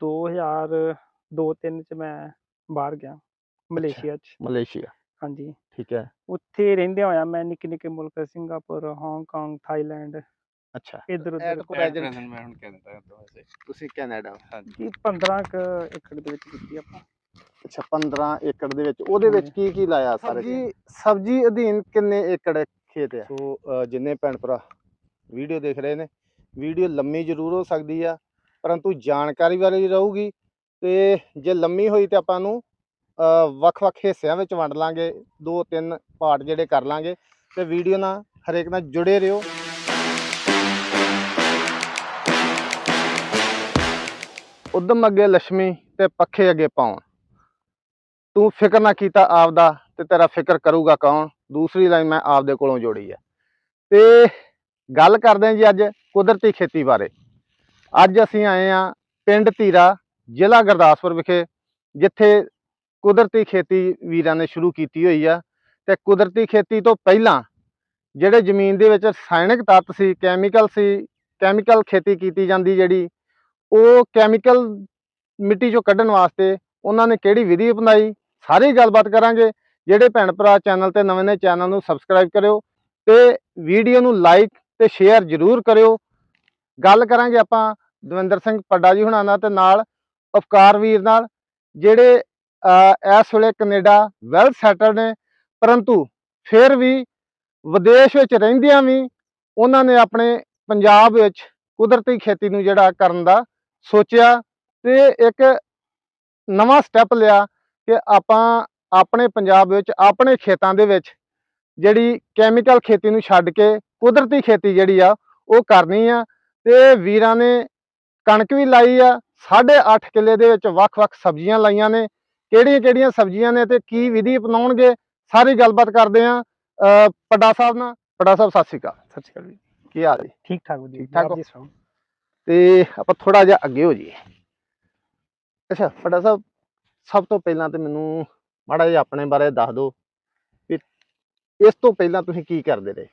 2002-3 ਚ ਮੈਂ ਬਾਹਰ ਗਿਆ ਮਲੇਸ਼ੀਆ ਚ। ਮਲੇਸ਼ੀਆ। ਹਾਂਜੀ। ਠੀਕ ਹੈ। ਉੱਥੇ ਰਹਿੰਦੇ ਹੋਇਆ ਮੈਂ ਨਿੱਕੇ ਨਿੱਕੇ ਮੁਲਕ ਸਿੰਗਾਪੁਰ ਹਾਂਗਕਾਂਗ ਥਾਈਲੈਂਡ। ਅੱਛਾ। ਇੱਧਰ ਉੱਧਰ ਪ੍ਰੈਜ਼ੈਂਟ ਮੈਂ ਹੁਣ ਵੈਸੇ ਤੁਸੀਂ ਕੈਨੇਡਾ ਹਾਂਜੀ। ਜੀ 15 ਕੁ ਏਕੜ ਦੇ ਵਿੱਚ ਕੀਤੀ ਆਪਾਂ। ਅੱਛਾ 15 ਏਕੜ ਦੇ ਵਿੱਚ। ਉਹਦੇ ਵਿੱਚ ਕੀ ਕੀ ਲਾਇਆ ਸਾਰੇ ਸਬਜੀ ਸਬਜੀ ਅਧੀਨ ਕਿੰਨੇ ਏਕੜ ਖੇਤ ਆ? ਸੋ ਜਿੰਨੇ ਭੈਣ ਭਰਾ ਵੀਡੀਓ ਦੇਖ ਰਹੇ ਨੇ ਵੀਡੀਓ ਲੰਮੀ ਜ਼ਰੂਰ ਹੋ ਸਕਦੀ ਆ। ਪਰੰਤੂ ਜਾਣਕਾਰੀ ਵਾਲੀ ਰਹੂਗੀ ਤੇ ਜੇ ਲੰਮੀ ਹੋਈ ਤੇ ਆਪਾਂ ਨੂੰ ਅ, ਵੱਖ-ਵੱਖ ਹਿੱਸਿਆਂ ਵਿੱਚ ਵੰਡ ਲਾਂਗੇ ਦੋ ਤਿੰਨ ਪਾਰਟ ਜਿਹੜੇ ਕਰ ਲਾਂਗੇ ਤੇ ਵੀਡੀਓ ਨਾਲ ਹਰੇਕ ਨਾਲ ਜੁੜੇ ਰਹੋ। ਉਦਮ ਅੱਗੇ ਲక్ష్ਮੀ ਤੇ ਪੱਖੇ ਅੱਗੇ ਪਾਉਣ। ਤੂੰ ਫਿਕਰ ਨਾ ਕੀਤਾ ਆਪ ਦਾ ਤੇ ਤੇਰਾ ਫਿਕਰ ਕਰੂਗਾ ਕੌਣ? ਦੂਸਰੀ ਲਾਈਨ ਮੈਂ ਆਪ ਦੇ ਕੋਲੋਂ ਜੋੜੀ ਹੈ ਤੇ ਗੱਲ ਕਰਦੇ ਹਾਂ ਜੀ ਅੱਜ ਕੁਦਰਤੀ ਖੇਤੀ ਬਾਰੇ। ਅੱਜ ਅਸੀਂ ਆਏ ਆ ਪਿੰਡ ਧੀਰਾ ਜ਼ਿਲ੍ਹਾ ਗੁਰਦਾਸਪੁਰ ਵਿਖੇ, ਜਿੱਥੇ ਕੁਦਰਤੀ ਖੇਤੀ ਵੀਰਾਂ ਨੇ ਸ਼ੁਰੂ ਕੀਤੀ ਹੋਈ ਆ। ਤੇ ਕੁਦਰਤੀ ਖੇਤੀ ਤੋਂ ਪਹਿਲਾਂ ਜਿਹੜੇ ਜ਼ਮੀਨ ਦੇ ਵਿੱਚ ਰਸਾਇਣਿਕ ਤੱਤ ਸੀ ਕੈਮੀਕਲ ਸੀ ਕੈਮੀਕਲ ਖੇਤੀ ਕੀਤੀ ਜਾਂਦੀ ਜਿਹੜੀ, ਉਹ ਕੈਮੀਕਲ ਮਿੱਟੀ ਚੋਂ ਕੱਢਣ ਵਾਸਤੇ ਉਹਨਾਂ ਨੇ ਕਿਹੜੀ ਵਿਧੀ ਅਪਣਾਈ, ਸਾਰੀ ਗੱਲਬਾਤ ਕਰਾਂਗੇ। ਜਿਹੜੇ ਭੈਣ ਭਰਾ ਚੈਨਲ ਤੇ ਨਵੇਂ ਨੇ, ਚੈਨਲ ਨੂੰ ਸਬਸਕ੍ਰਾਈਬ ਕਰਿਓ ਤੇ ਵੀਡੀਓ ਨੂੰ ਲਾਈਕ ਤੇ ਸ਼ੇਅਰ ਜ਼ਰੂਰ ਕਰਿਓ। ਗੱਲ ਕਰਾਂਗੇ ਆਪਾਂ ਦਵਿੰਦਰ ਸਿੰਘ ਪੱਡਾ ਜੀ ਹੁਣਾਂ ਨਾਲ ਤੇ ਨਾਲ ਅਫਕਾਰ ਵੀਰ ਨਾਲ, ਜਿਹੜੇ ਇਸ ਵੇਲੇ ਕੈਨੇਡਾ ਵੈਲ ਸੈਟਲਡ ਨੇ, ਪਰੰਤੂ ਫਿਰ ਵੀ ਵਿਦੇਸ਼ ਵਿੱਚ ਰਹਿੰਦਿਆਂ ਵੀ ਉਹਨਾਂ ਨੇ ਆਪਣੇ ਪੰਜਾਬ ਵਿੱਚ ਕੁਦਰਤੀ ਖੇਤੀ ਨੂੰ ਜਿਹੜਾ ਕਰਨ ਦਾ ਸੋਚਿਆ ਤੇ ਇੱਕ ਨਵਾਂ ਸਟੈਪ ਲਿਆ ਕਿ ਆਪਾਂ ਆਪਣੇ ਪੰਜਾਬ ਵਿੱਚ, ਆਪਣੇ ਖੇਤਾਂ ਦੇ ਵਿੱਚ ਜਿਹੜੀ ਕੈਮੀਕਲ ਖੇਤੀ ਨੂੰ ਛੱਡ ਕੇ ਕੁਦਰਤੀ ਖੇਤੀ ਜਿਹੜੀ ਆ ਉਹ ਕਰਨੀ ਆ। ਤੇ ਵੀਰਾਂ ਨੇ ਕਣਕ ਵੀ ਲਾਈ ਆ 8.5 ਕਿੱਲੇ ਦੇ ਵਿੱਚ ਵੱਖ-ਵੱਖ ਸਬਜ਼ੀਆਂ ਲਾਈਆਂ ਨੇ। ਕਿਹੜੀਆਂ-ਕਿਹੜੀਆਂ ਸਬਜ਼ੀਆਂ ਨੇ ਤੇ ਕੀ ਵਿਧੀ ਅਪਣਾਉਣਗੇ ਸਾਰੀ ਗੱਲਬਾਤ ਕਰਦੇ ਆ। ਪੱਡਾ ਸਾਹਿਬ ਨਾਲ। ਪੱਡਾ ਸਾਹਿਬ ਸਤਿ ਸ਼੍ਰੀ ਅਕਾਲ। ਸਤਿ ਸ਼੍ਰੀ ਅਕਾਲ ਜੀ। ਕੀ ਹਾਲ ਜੀ? ਠੀਕ ਠਾਕ ਜੀ। ਠੀਕ? ਜੀ ਤੇ ਆਪਾਂ ਥੋੜਾ ਜਿਹਾ ਅੱਗੇ ਹੋ ਜਾਈਏ। ਅੱਛਾ ਫੜਾ ਸਾਹਿਬ ਸਭ ਤੋਂ ਪਹਿਲਾਂ ਤੇ ਮੈਨੂੰ ਮਾੜਾ ਜਿਹਾ ਆਪਣੇ ਬਾਰੇ ਦੱਸ ਦਿਓ ਵੀ ਇਸ ਤੋਂ ਪਹਿਲਾਂ ਤੁਸੀਂ ਕੀ ਕਰਦੇ ਰਹੇ?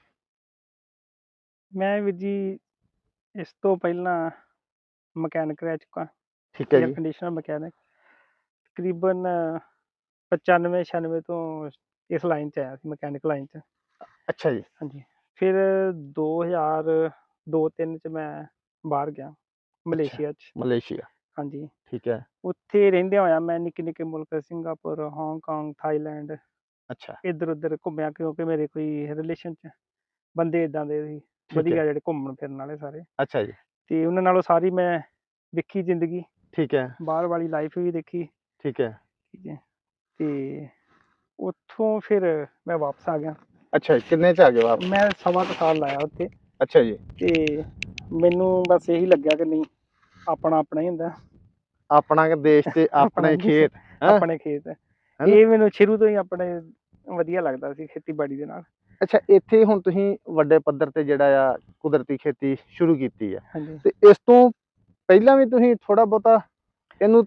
ਮੈਂ ਵੀ ਜੀ ਇਸ ਤੋਂ ਪਹਿਲਾਂ ਮਕੈਨਿਕ ਰਹਿ ਚੁੱਕਾ ਠੀਕ ਹੈ ਜੀ ਕੰਡੀਸ਼ਨਰ ਮਕੈਨਿਕ ਤਕਰੀਬਨ 95 96 ਤੋਂ ਇਸ ਲਾਈਨ 'ਚ ਆਇਆ ਸੀ ਮਕੈਨਿਕ ਲਾਈਨ 'ਚ। ਅੱਛਾ ਜੀ। ਹਾਂਜੀ ਫਿਰ 2002-3 ਚ ਮੈਂ ਬਾਹਰ ਗਿਆ ਮਲੇਸ਼ੀਆ ਚ। ਮਲੇਸ਼ੀਆ। ਹਾਂਜੀ। ਠੀਕ ਹੈ। ਉੱਥੇ ਰਹਿੰਦੇ ਹੋਇਆ ਮੈਂ ਨਿੱਕੇ ਨਿੱਕੇ ਮੁਲਕ ਸਿੰਗਾਪੁਰ ਹਾਂਗਕਾਂਗ ਥਾਈਲੈਂਡ ਅੱਛਾ। ਇੱਧਰ ਉੱਧਰ ਘੁੰਮਿਆ ਕਿਉਂਕਿ ਮੇਰੇ ਕੋਈ ਰਿਲੇਸ਼ਨ ਚ ਬੰਦੇ ਇਦਾਂ ਦੇ ਸੀ। ਵਧੀਆ ਜਿਹੜੇ ਘੁੰਮਣ ਫਿਰਨ ਵਾਲੇ ਸਾਰੇ। ਅੱਛਾ ਜੀ। ਤੇ ਉਹਨਾਂ ਨਾਲੋਂ ਸਾਰੀ ਮੈਂ ਵੇਖੀ ਜ਼ਿੰਦਗੀ। ਠੀਕ ਹੈ। ਬਾਹਰ ਵਾਲੀ ਲਾਈਫ ਵੀ ਦੇਖੀ। ਠੀਕ ਹੈ। ਠੀਕ ਹੈ। ਤੇ ਉੱਥੋਂ ਫਿਰ ਮੈਂ ਵਾਪਸ ਆ ਗਿਆ। ਅੱਛਾ ਕਿੰਨੇ ਚ ਆ ਗਏ ਆਪ ਮੈਂ ਸਵਾ ਕੁ ਸਾਲ ਲਾਇਆ ਉੱਥੇ। ਅੱਛਾ ਜੀ। ਤੇ ਮੈਨੂੰ ਬਸ ਇਹੀ ਲੱਗਿਆ ਕਿ ਨਹੀਂ ਆਪਣਾ ਆਪਣਾ ਹੀ ਹੁੰਦਾ। ਆਪਣਾ ਦੇਸ਼ ਤੇ ਆਪਣੇ ਖੇਤ? ਆਪਣੇ ਖੇਤ? ਇਹ ਮੈਨੂੰ ਸ਼ੁਰੂ ਤੋਂ ਹੀ ਆਪਣੇ ਵਧੀਆ ਲੱਗਦਾ ਸੀ ਖੇਤੀਬਾੜੀ ਦੇ ਨਾਲ। ਅੱਛਾ ਇੱਥੇ ਹੁਣ ਤੁਸੀਂ ਵੱਡੇ ਪੱਧਰ ਤੇ ਜਿਹੜਾ ਆ ਕੁਦਰਤੀ ਖੇਤੀ ਸ਼ੁਰੂ ਕੀਤੀ ਆ। ਹਾਂਜੀ। ਤੇ ਇਸ ਤੋਂ ਪਹਿਲਾਂ ਵੀ ਤੁਸੀਂ ਥੋੜਾ ਬਹੁਤਾ ਇਹਨੂੰ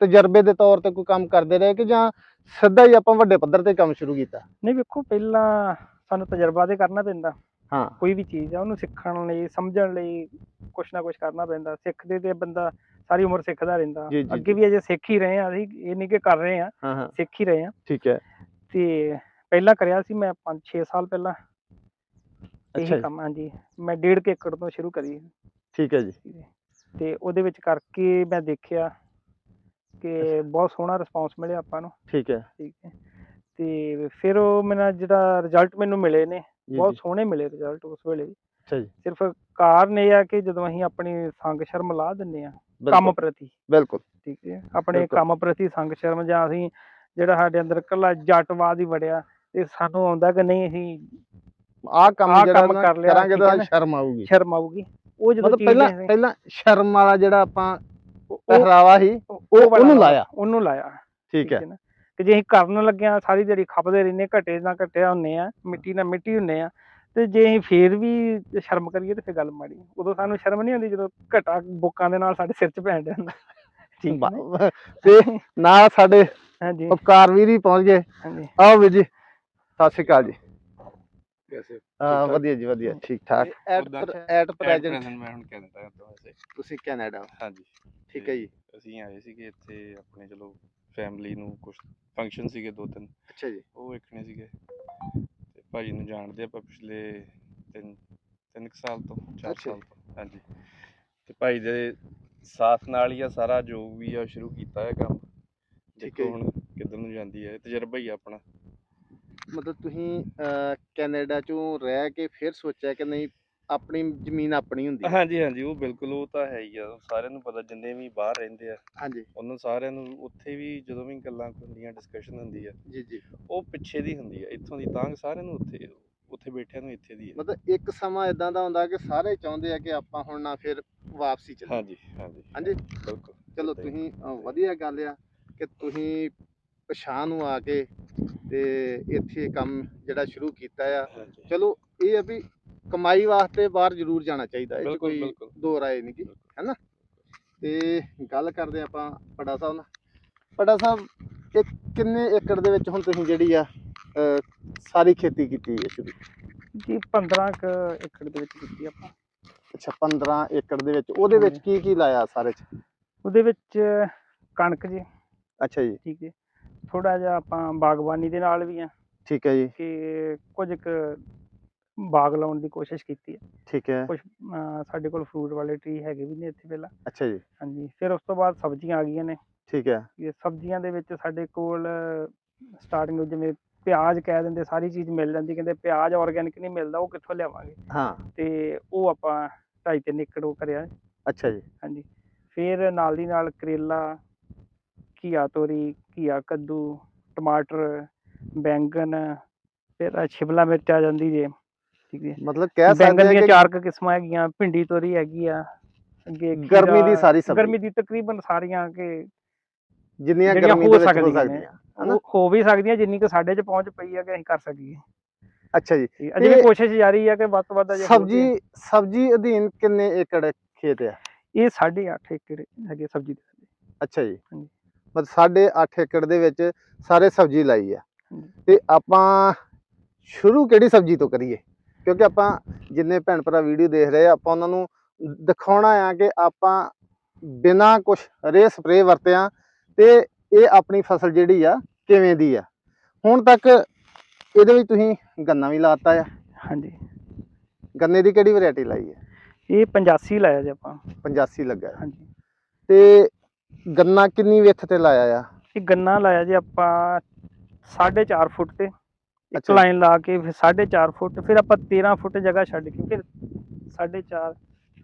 ਤਜਰਬੇ ਦੇ ਤੌਰ ਤੇ ਕੋਈ ਕੰਮ ਕਰਦੇ ਰਹੇ ਕਿ ਜਾਂ ਸਿੱਧਾ ਹੀ ਆਪਾਂ ਵੱਡੇ ਪੱਧਰ ਤੇ ਕੰਮ ਸ਼ੁਰੂ ਕੀਤਾ? ਨਹੀਂ ਵੇਖੋ ਪਹਿਲਾਂ ਸਾਨੂੰ ਤਜਰਬਾ ਤੇ ਕਰਨਾ ਪੈਂਦਾ। ਹਾਂ। ਕੋਈ ਵੀ ਚੀਜ਼ ਆ ਉਹਨੂੰ ਸਿੱਖਣ ਲਈ ਸਮਝਣ ਲਈ ਕੁਛ ਨਾ ਕੁਛ ਕਰਨਾ ਪੈਂਦਾ। ਸਿੱਖਦੇ ਤੇ ਬੰਦਾ ਸਾਰੀ ਉਮਰ ਸਿੱਖਦਾ ਰਹਿੰਦਾ। ਅੱਗੇ ਵੀ ਅਜੇ ਸਿੱਖ ਹੀ ਰਹੇ ਆ ਅਸੀਂ ਇਹ ਨਹੀਂ ਕਿ ਕਰ ਰਹੇ ਆ। ਸਿੱਖ ਹੀ ਰਹੇ ਆ। ਠੀਕ ਹੈ। ਤੇ ਪਹਿਲਾਂ ਕਰਿਆ ਸੀ ਮੈਂ 5-6 ਸਾਲ ਪਹਿਲਾਂ। ਅੱਛਾ ਇਹੀ ਕੰਮ ਹਾਂਜੀ। ਮੈਂ ਡੇਢ ਕੁ ਏਕੜ ਤੋਂ ਸ਼ੁਰੂ ਕਰੀ। ਠੀਕ ਹੈ ਜੀ। ਤੇ ਉਹਦੇ ਵਿੱਚ ਕਰਕੇ ਮੈਂ ਦੇਖਿਆ ਕਿ ਬਹੁਤ ਸੋਹਣਾ ਰਿਸਪੌਂਸ ਮਿਲਿਆ ਆਪਾਂ ਨੂੰ। ਠੀਕ ਹੈ। ਠੀਕ ਹੈ। ਤੇ ਫਿਰ ਉਹ ਮੇਰਾ ਜਿਹੜਾ ਰਿਜ਼ਲਟ ਮੈਨੂੰ ਮਿਲੇ ਨੇ ਜੀ ਬਹੁਤ ਜੀ। ਸੋਹਣੇ ਮਿਲੇ ਰਿਜ਼ਲਟ ਉਸ ਵੇਲੇ ਵੀ। ਅੱਛਾ ਜੀ। ਸਿਰਫ ਕਾਰਨ ਇਹ ਆ ਕਿ ਜਦੋਂ ਅਸੀਂ ਆਪਣੀ ਸੰਗ ਸ਼ਰਮ ਲਾ ਦਿੰਨੇ ਆ ਕੰਮ ਬਿਲਕੁਲ ਪ੍ਰਤੀ। ਬਿਲਕੁਲ। ਠੀਕ ਹੈ। ਆਪਣੇ ਬਿਲਕੁਲ। ਕੰਮ ਪ੍ਰਤੀ ਸੰਗ ਸ਼ਰਮ ਜਾਂ ਅਸੀਂ ਜਿਹੜਾ ਸਾਡੇ ਅੰਦਰ ਇਕੱਲਾ ਜੱਟਵਾਦ ਹੀ ਵੜਿਆ ਤੇ ਸਾਨੂੰ ਆਉਂਦਾ ਕਿ ਨਹੀਂ ਅਸੀਂ ਆਹ ਕੰਮ ਆਹ ਜਿਹੜਾ ਕੰਮ ਨਾ ਕਰ ਲਿਆ, ਕਰਾਂਗੇ ਠੀਕ ਹੈ ਤਾਂ ਨਾ? ਸ਼ਰਮ ਆਊਗੀ। ਸ਼ਰਮ ਆਊਗੀ। ਉਹ ਜਦੋਂ ਮਤਲਬ ਚੀਜ਼ ਪਹਿਲਾਂ ਪਹਿਲਾਂ ਸ਼ਰਮ ਵਾਲਾ ਜਿਹੜਾ ਆਪਾਂ ਉਹ- ਪਹਿਰਾਵਾ ਸੀ ਉਹ ਵਾਲਾ ਉਹਨੂੰ ਲਾਇਆ। ਉਹਨੂੰ ਲਾਇਆ। ਠੀਕ ਹੈ। ਨਾ? ਕਿ ਜੇ ਅਸੀਂ ਕਰਨ ਲੱਗਿਆ ਸਾਰੀ ਜਿਹੜੀ ਖਪਦੇ ਰਹਿੰਦੇ ਘਟੇ ਨਾ ਘਟਿਆ ਹੁੰਨੇ ਆ ਮਿੱਟੀ ਨਾਲ ਮਿੱਟੀ ਹੁੰਨੇ ਆ ਤੇ ਜੇ ਅਸੀਂ ਫੇਰ ਵੀ ਸ਼ਰਮ ਕਰੀਏ ਤੇ ਫੇਰ ਗੱਲ ਮਾੜੀ। ਉਦੋਂ ਸਾਨੂੰ ਸ਼ਰਮ ਨਹੀਂ ਆਉਂਦੀ ਜਦੋਂ ਘਟਾ ਬੁੱਕਾਂ ਦੇ ਨਾਲ ਸਾਡੇ ਸਿਰ 'ਚ ਪੈਣ ਡਿਆ ਹੁੰਦਾ। ਠੀਕ ਹੈ ਨਾ? ਤੇ ਨਾਲ ਸਾਡੇ ਹਾਂਜੀ। ਉਪਕਾਰ ਵੀਰ ਹੀ ਪਹੁੰਚ ਗਏ। ਹਾਂਜੀ। ਆਓ ਵੀਰ ਜੀ। ਸਤਿ ਸ਼੍ਰੀ ਅਕਾਲ ਜੀ। ਵੈਸੇ ਹਾਂ ਵਧੀਆ ਜੀ ਵਧੀਆ ਠੀਕ ਠਾਕ। ਐਟ ਪ੍ਰੈਜ਼ੈਂਟ ਮੈਂ ਹੁਣ ਕੈਨੇਡਾ ਕਰਦਾ ਵੈਸੇ। ਤੁਸੀਂ ਕੈਨੇਡਾ ਹਾਂਜੀ। ਠੀਕ ਹੈ ਜੀ। ਅਸੀਂ ਆਏ ਸੀਗੇ ਇੱਥੇ ਆਪਣੇ ਚਲੋ ਫੈਮਿਲੀ ਨੂੰ ਕੁਝ ਫੰਕਸ਼ਨ ਸੀਗੇ ਦੋ ਤਿੰਨ। ਅੱਛਾ ਜੀ। ਉਹ ਵੇਖਣੇ ਸੀਗੇ। ਤੇ ਭਾਜੀ ਨੂੰ ਜਾਣਦੇ ਆਪਾਂ ਪਿਛਲੇ ਤਿੰਨ ਤਿੰਨ ਸਾਲ ਤੋਂ ਚਾਰ ਸਾਲ ਤੋਂ ਹਾਂਜੀ। ਤੇ ਭਾਈ ਦੇ ਸਾਥ ਨਾਲ ਹੀ ਆ ਸਾਰਾ ਜੋ ਵੀ ਆ ਸ਼ੁਰੂ ਕੀਤਾ ਹੈ ਕੰਮ। ਠੀਕ ਹੈ। ਹੁਣ ਕਿੱਧਰ ਨੂੰ ਜਾਂਦੀ ਹੈ। ਤਜਰਬਾ ਹੀ ਆ ਆਪਣਾ। ਮਤਲਬ ਤੁਸੀਂ ਅਹ, ਕੈਨੇਡਾ ਚੋਂ ਰਹਿ ਕੇ ਫਿਰ ਸੋਚਿਆ ਕਿ ਨਹੀਂ ਆਪਣੀ ਜ਼ਮੀਨ ਆਪਣੀ ਹੁੰਦੀ ਹੈ? ਹਾਂਜੀ ਹਾਂਜੀ ਉਹ ਬਿਲਕੁਲ ਉਹ ਤਾਂ ਹੈ ਹੀ ਆ। ਸਾਰਿਆਂ ਨੂੰ ਪਤਾ ਜਿੰਨੇ ਵੀ ਬਾਹਰ ਰਹਿੰਦੇ ਆ ਹਾਂਜੀ। ਉਹਨਾਂ ਸਾਰਿਆਂ ਨੂੰ ਉੱਥੇ ਵੀ ਜਦੋਂ ਵੀ ਗੱਲਾਂ ਹੁੰਦੀਆਂ ਡਿਸਕਸ਼ਨ ਹੁੰਦੀ ਆ ਜੀ ਜੀ। ਉਹ ਪਿੱਛੇ ਦੀ ਹੁੰਦੀ ਆ ਇੱਥੋਂ ਦੀ ਤਾਂਗ ਸਾਰਿਆਂ ਨੂੰ ਉੱਥੇ ਉੱਥੇ ਬੈਠਿਆਂ ਨੂੰ ਇੱਥੇ ਦੀ ਆ। ਮਤਲਬ ਇੱਕ ਸਮਾਂ ਇਦਾਂ ਦਾ ਹੁੰਦਾ ਕਿ ਸਾਰੇ ਚਾਹੁੰਦੇ ਆ ਕਿ ਆਪਾਂ ਹੁਣ ਨਾ ਫਿਰ ਵਾਪਸੀ ਚੱਲੀਏ। ਹਾਂਜੀ ਹਾਂਜੀ ਹਾਂਜੀ। ਬਿਲਕੁਲ। ਚਲੋ। ਤੁਸੀਂ ਵਧੀਆ ਗੱਲ ਆ ਕਿ ਤੁਸੀਂ ਪਛਾਣ ਨੂੰ ਆ ਕੇ ਤੇ ਇੱਥੇ ਕੰਮ ਜਿਹੜਾ ਸ਼ੁਰੂ ਕੀਤਾ ਆ। ਚਲੋ ਇਹ ਆ ਵੀ ਕਮਾਈ ਵਾਸਤੇ ਬਾਹਰ ਜ਼ਰੂਰ ਜਾਣਾ ਚਾਹੀਦਾ ਬਿਲਕੁਲ ਕੋਈ ਦੋ ਰਾਏ ਨਹੀਂ ਗੀ ਹੈਨਾ? ਤੇ ਗੱਲ ਕਰਦੇ ਆਪਾਂ ਪੜਾ ਸਾਹਿਬ ਨਾਲ। ਪੜਾ ਸਾਹਿਬ ਇਹ ਕਿੰਨੇ ਏਕੜ ਦੇ ਵਿੱਚ ਹੁਣ ਤੁਸੀਂ ਜਿਹੜੀ ਆ ਸਾਰੀ ਖੇਤੀ ਕੀਤੀ ਹੈ ਸ਼ੁਰੂ? ਜੀ 15 ਕ ਏਕੜ ਦੇ ਵਿੱਚ ਕੀਤੀ ਆਪਾਂ। ਅੱਛਾ 15 ਏਕੜ ਦੇ ਵਿੱਚ। ਉਹਦੇ ਵਿੱਚ ਕੀ ਕੀ ਲਾਇਆ ਸਾਰੇ ਚ? ਉਹਦੇ ਵਿੱਚ ਕਣਕ ਜੀ। ਅੱਛਾ ਜੀ। ਠੀਕ ਹੈ ਥੋੜਾ ਜਿਹਾ ਆਪਾਂ ਬਾਗਬਾਨੀ ਦੇ ਨਾਲ ਵੀ ਆ। ਠੀਕ ਹੈ ਜੀ। ਕਿ ਕੁਝ ਕੁ ਬਾਗ ਲਾਉਣ ਦੀ ਕੋਸ਼ਿਸ਼ ਕੀਤੀ ਹੈ। ਠੀਕ ਹੈ। ਕੁਝ ਸਾਡੇ ਕੋਲ ਫਰੂਟ ਵਾਲੇ ਟਰੀ ਹੈਗੇ ਵੀ ਨੇ ਇੱਥੇ ਪਹਿਲਾਂ। ਅੱਛਾ ਜੀ। ਹਾਂਜੀ ਫਿਰ ਉਸ ਤੋਂ ਬਾਅਦ ਸਬਜ਼ੀਆਂ ਆ ਗਈਆਂ ਨੇ। ਠੀਕ ਹੈ। ਇਹ ਸਬਜ਼ੀਆਂ ਦੇ ਵਿੱਚ ਸਾਡੇ ਕੋਲ ਸਟਾਰਟਿੰਗ ਜਿਵੇਂ ਪਿਆਜ਼ ਕਹਿ ਦਿੰਦੇ ਸਾਰੀ ਚੀਜ਼ ਮਿਲ ਜਾਂਦੀ ਕਹਿੰਦੇ ਪਿਆਜ਼ ਆਰਗੈਨਿਕ ਨਹੀਂ ਮਿਲਦਾ ਉਹ ਕਿੱਥੋਂ ਲਿਆਵਾਂਗੇ? ਹਾਂ। ਤੇ ਉਹ ਆਪਾਂ ਢਾਈ ਤਿੰਨ ਏਕੜ ਉਹ ਕਰਿਆ। ਅੱਛਾ ਜੀ। ਹਾਂਜੀ। ਫਿਰ ਨਾਲ ਦੀ ਨਾਲ ਕਰੇਲਾ ਘੀਆ ਤੋਰੀ ਘੀਆ ਕੱਦੂ ਟਮਾਟਰ ਬੈਂਗਣ ਫਿਰ ਆਹ ਸ਼ਿਮਲਾ ਮਿਰਚ ਆ ਜਾਂਦੀ ਜੇ ਠੀਕ ਹੈ ਮਤਲਬ ਕਹਿ ਬੈਂਗਣ ਸਕਦੇ ਦੀਆਂ ਚਾਰ ਕੁ ਕਿਸਮਾਂ ਹੈਗੀਆਂ ਭਿੰਡੀ ਤੋਰੀ ਹੈਗੀ ਆ ਅੱਗੇ ਕਿ ਗਰਮੀ ਦੀ ਸਾਰੀ ਸਬਜ਼ੀ ਗਰਮੀ ਦੀ ਤਕਰੀਬਨ ਸਾਰੀਆਂ ਕਿ ਜਿੰਨੀਆਂ ਜਿਹੜੀਆਂ ਗਰਮੀ ਹੋ ਦੇ ਵਿੱਚ ਹੋ ਸਕਦੀਆਂ ਨੇ। ਸਕਦੀਆਂ ਹਨਾ? ਉਹ ਹੋ ਵੀ ਸਕਦੀਆਂ ਜਿੰਨੀ ਕੁ ਸਾਡੇ 'ਚ ਪਹੁੰਚ ਪਈ ਆ ਕਿ ਅਸੀਂ ਕਰ ਸਕੀਏ ਅੱਛਾ ਜੀ ਠੀਕ ਹੈ। ਅਜੇ ਵੀ ਤੇ ਕੋਸ਼ਿਸ਼ ਜਾਰੀ ਆ ਕਿ ਵੱਧ ਤੋਂ ਵੱਧ ਅਜੇ ਸਬਜੀ ਸਬਜੀ ਅਧੀਨ ਕਿੰਨੇ ਏਕੜ ਖੇਤ ਆ ਇਹ 8.5 ਏਕੜ ਹੈਗੇ ਸਬਜ਼ੀ ਦੇ ਅੱਛਾ ਜੀ ਹਾਂਜੀ। ਮਤਲਬ ਸਾਢੇ 8 ਏਕੜ ਦੇ ਵਿੱਚ ਸਾਰੇ ਸਬਜੀ ਲਾਈ ਆ। ਤੇ ਆਪਾਂ ਸ਼ੁਰੂ ਕਿਹੜੀ ਸਬਜੀ ਤੋਂ ਕਰੀਏ? ਕਿਉਂਕਿ ਆਪਾਂ ਜਿੰਨੇ ਭੈਣ ਭਰਾ ਵੀਡੀਓ ਦੇਖ ਰਹੇ ਆ ਆਪਾਂ ਉਹਨਾਂ ਨੂੰ ਦਿਖਾਉਣਾ ਆ ਕਿ ਆਪਾਂ ਬਿਨਾ ਕੁਝ ਰੇ ਸਪਰੇ ਵਰਤਿਆਂ ਤੇ ਇਹ ਆਪਣੀ ਫਸਲ ਜਿਹੜੀ ਆ ਕਿਵੇਂ ਦੀ ਆ। ਹੁਣ ਤੱਕ ਇਹਦੇ ਵਿੱਚ ਤੁਸੀਂ ਗੰਨਾ ਵੀ ਲਾਤਾ ਆ। ਹਾਂਜੀ। ਗੰਨੇ ਦੀ ਕਿਹੜੀ ਵੈਰਾਈਟੀ ਲਾਈ ਹੈ ਇਹ 85 ਲਾਇਆ ਜੇ ਆਪਾਂ। 85 ਲੱਗਾ। ਹਾਂਜੀ। ਤੇ ਗੰਨਾ ਕਿੰਨੀ ਵਿੱਥ ਤੇ ਲਾਇਆ ਆ? ਇਹ ਗੰਨਾ ਲਾਇਆ ਜੇ ਆਪਾਂ 4.5 ਫੁੱਟ ਤੇ। ਇੱਕ। ਲਾਈਨ ਲਾ ਕੇ ਫਿਰ 4.5 ਫੁੱਟ ਫਿਰ ਆਪਾਂ 13 ਫੁੱਟ ਜਗ੍ਹਾ ਛੱਡ ਕੇ ਫਿਰ 4.5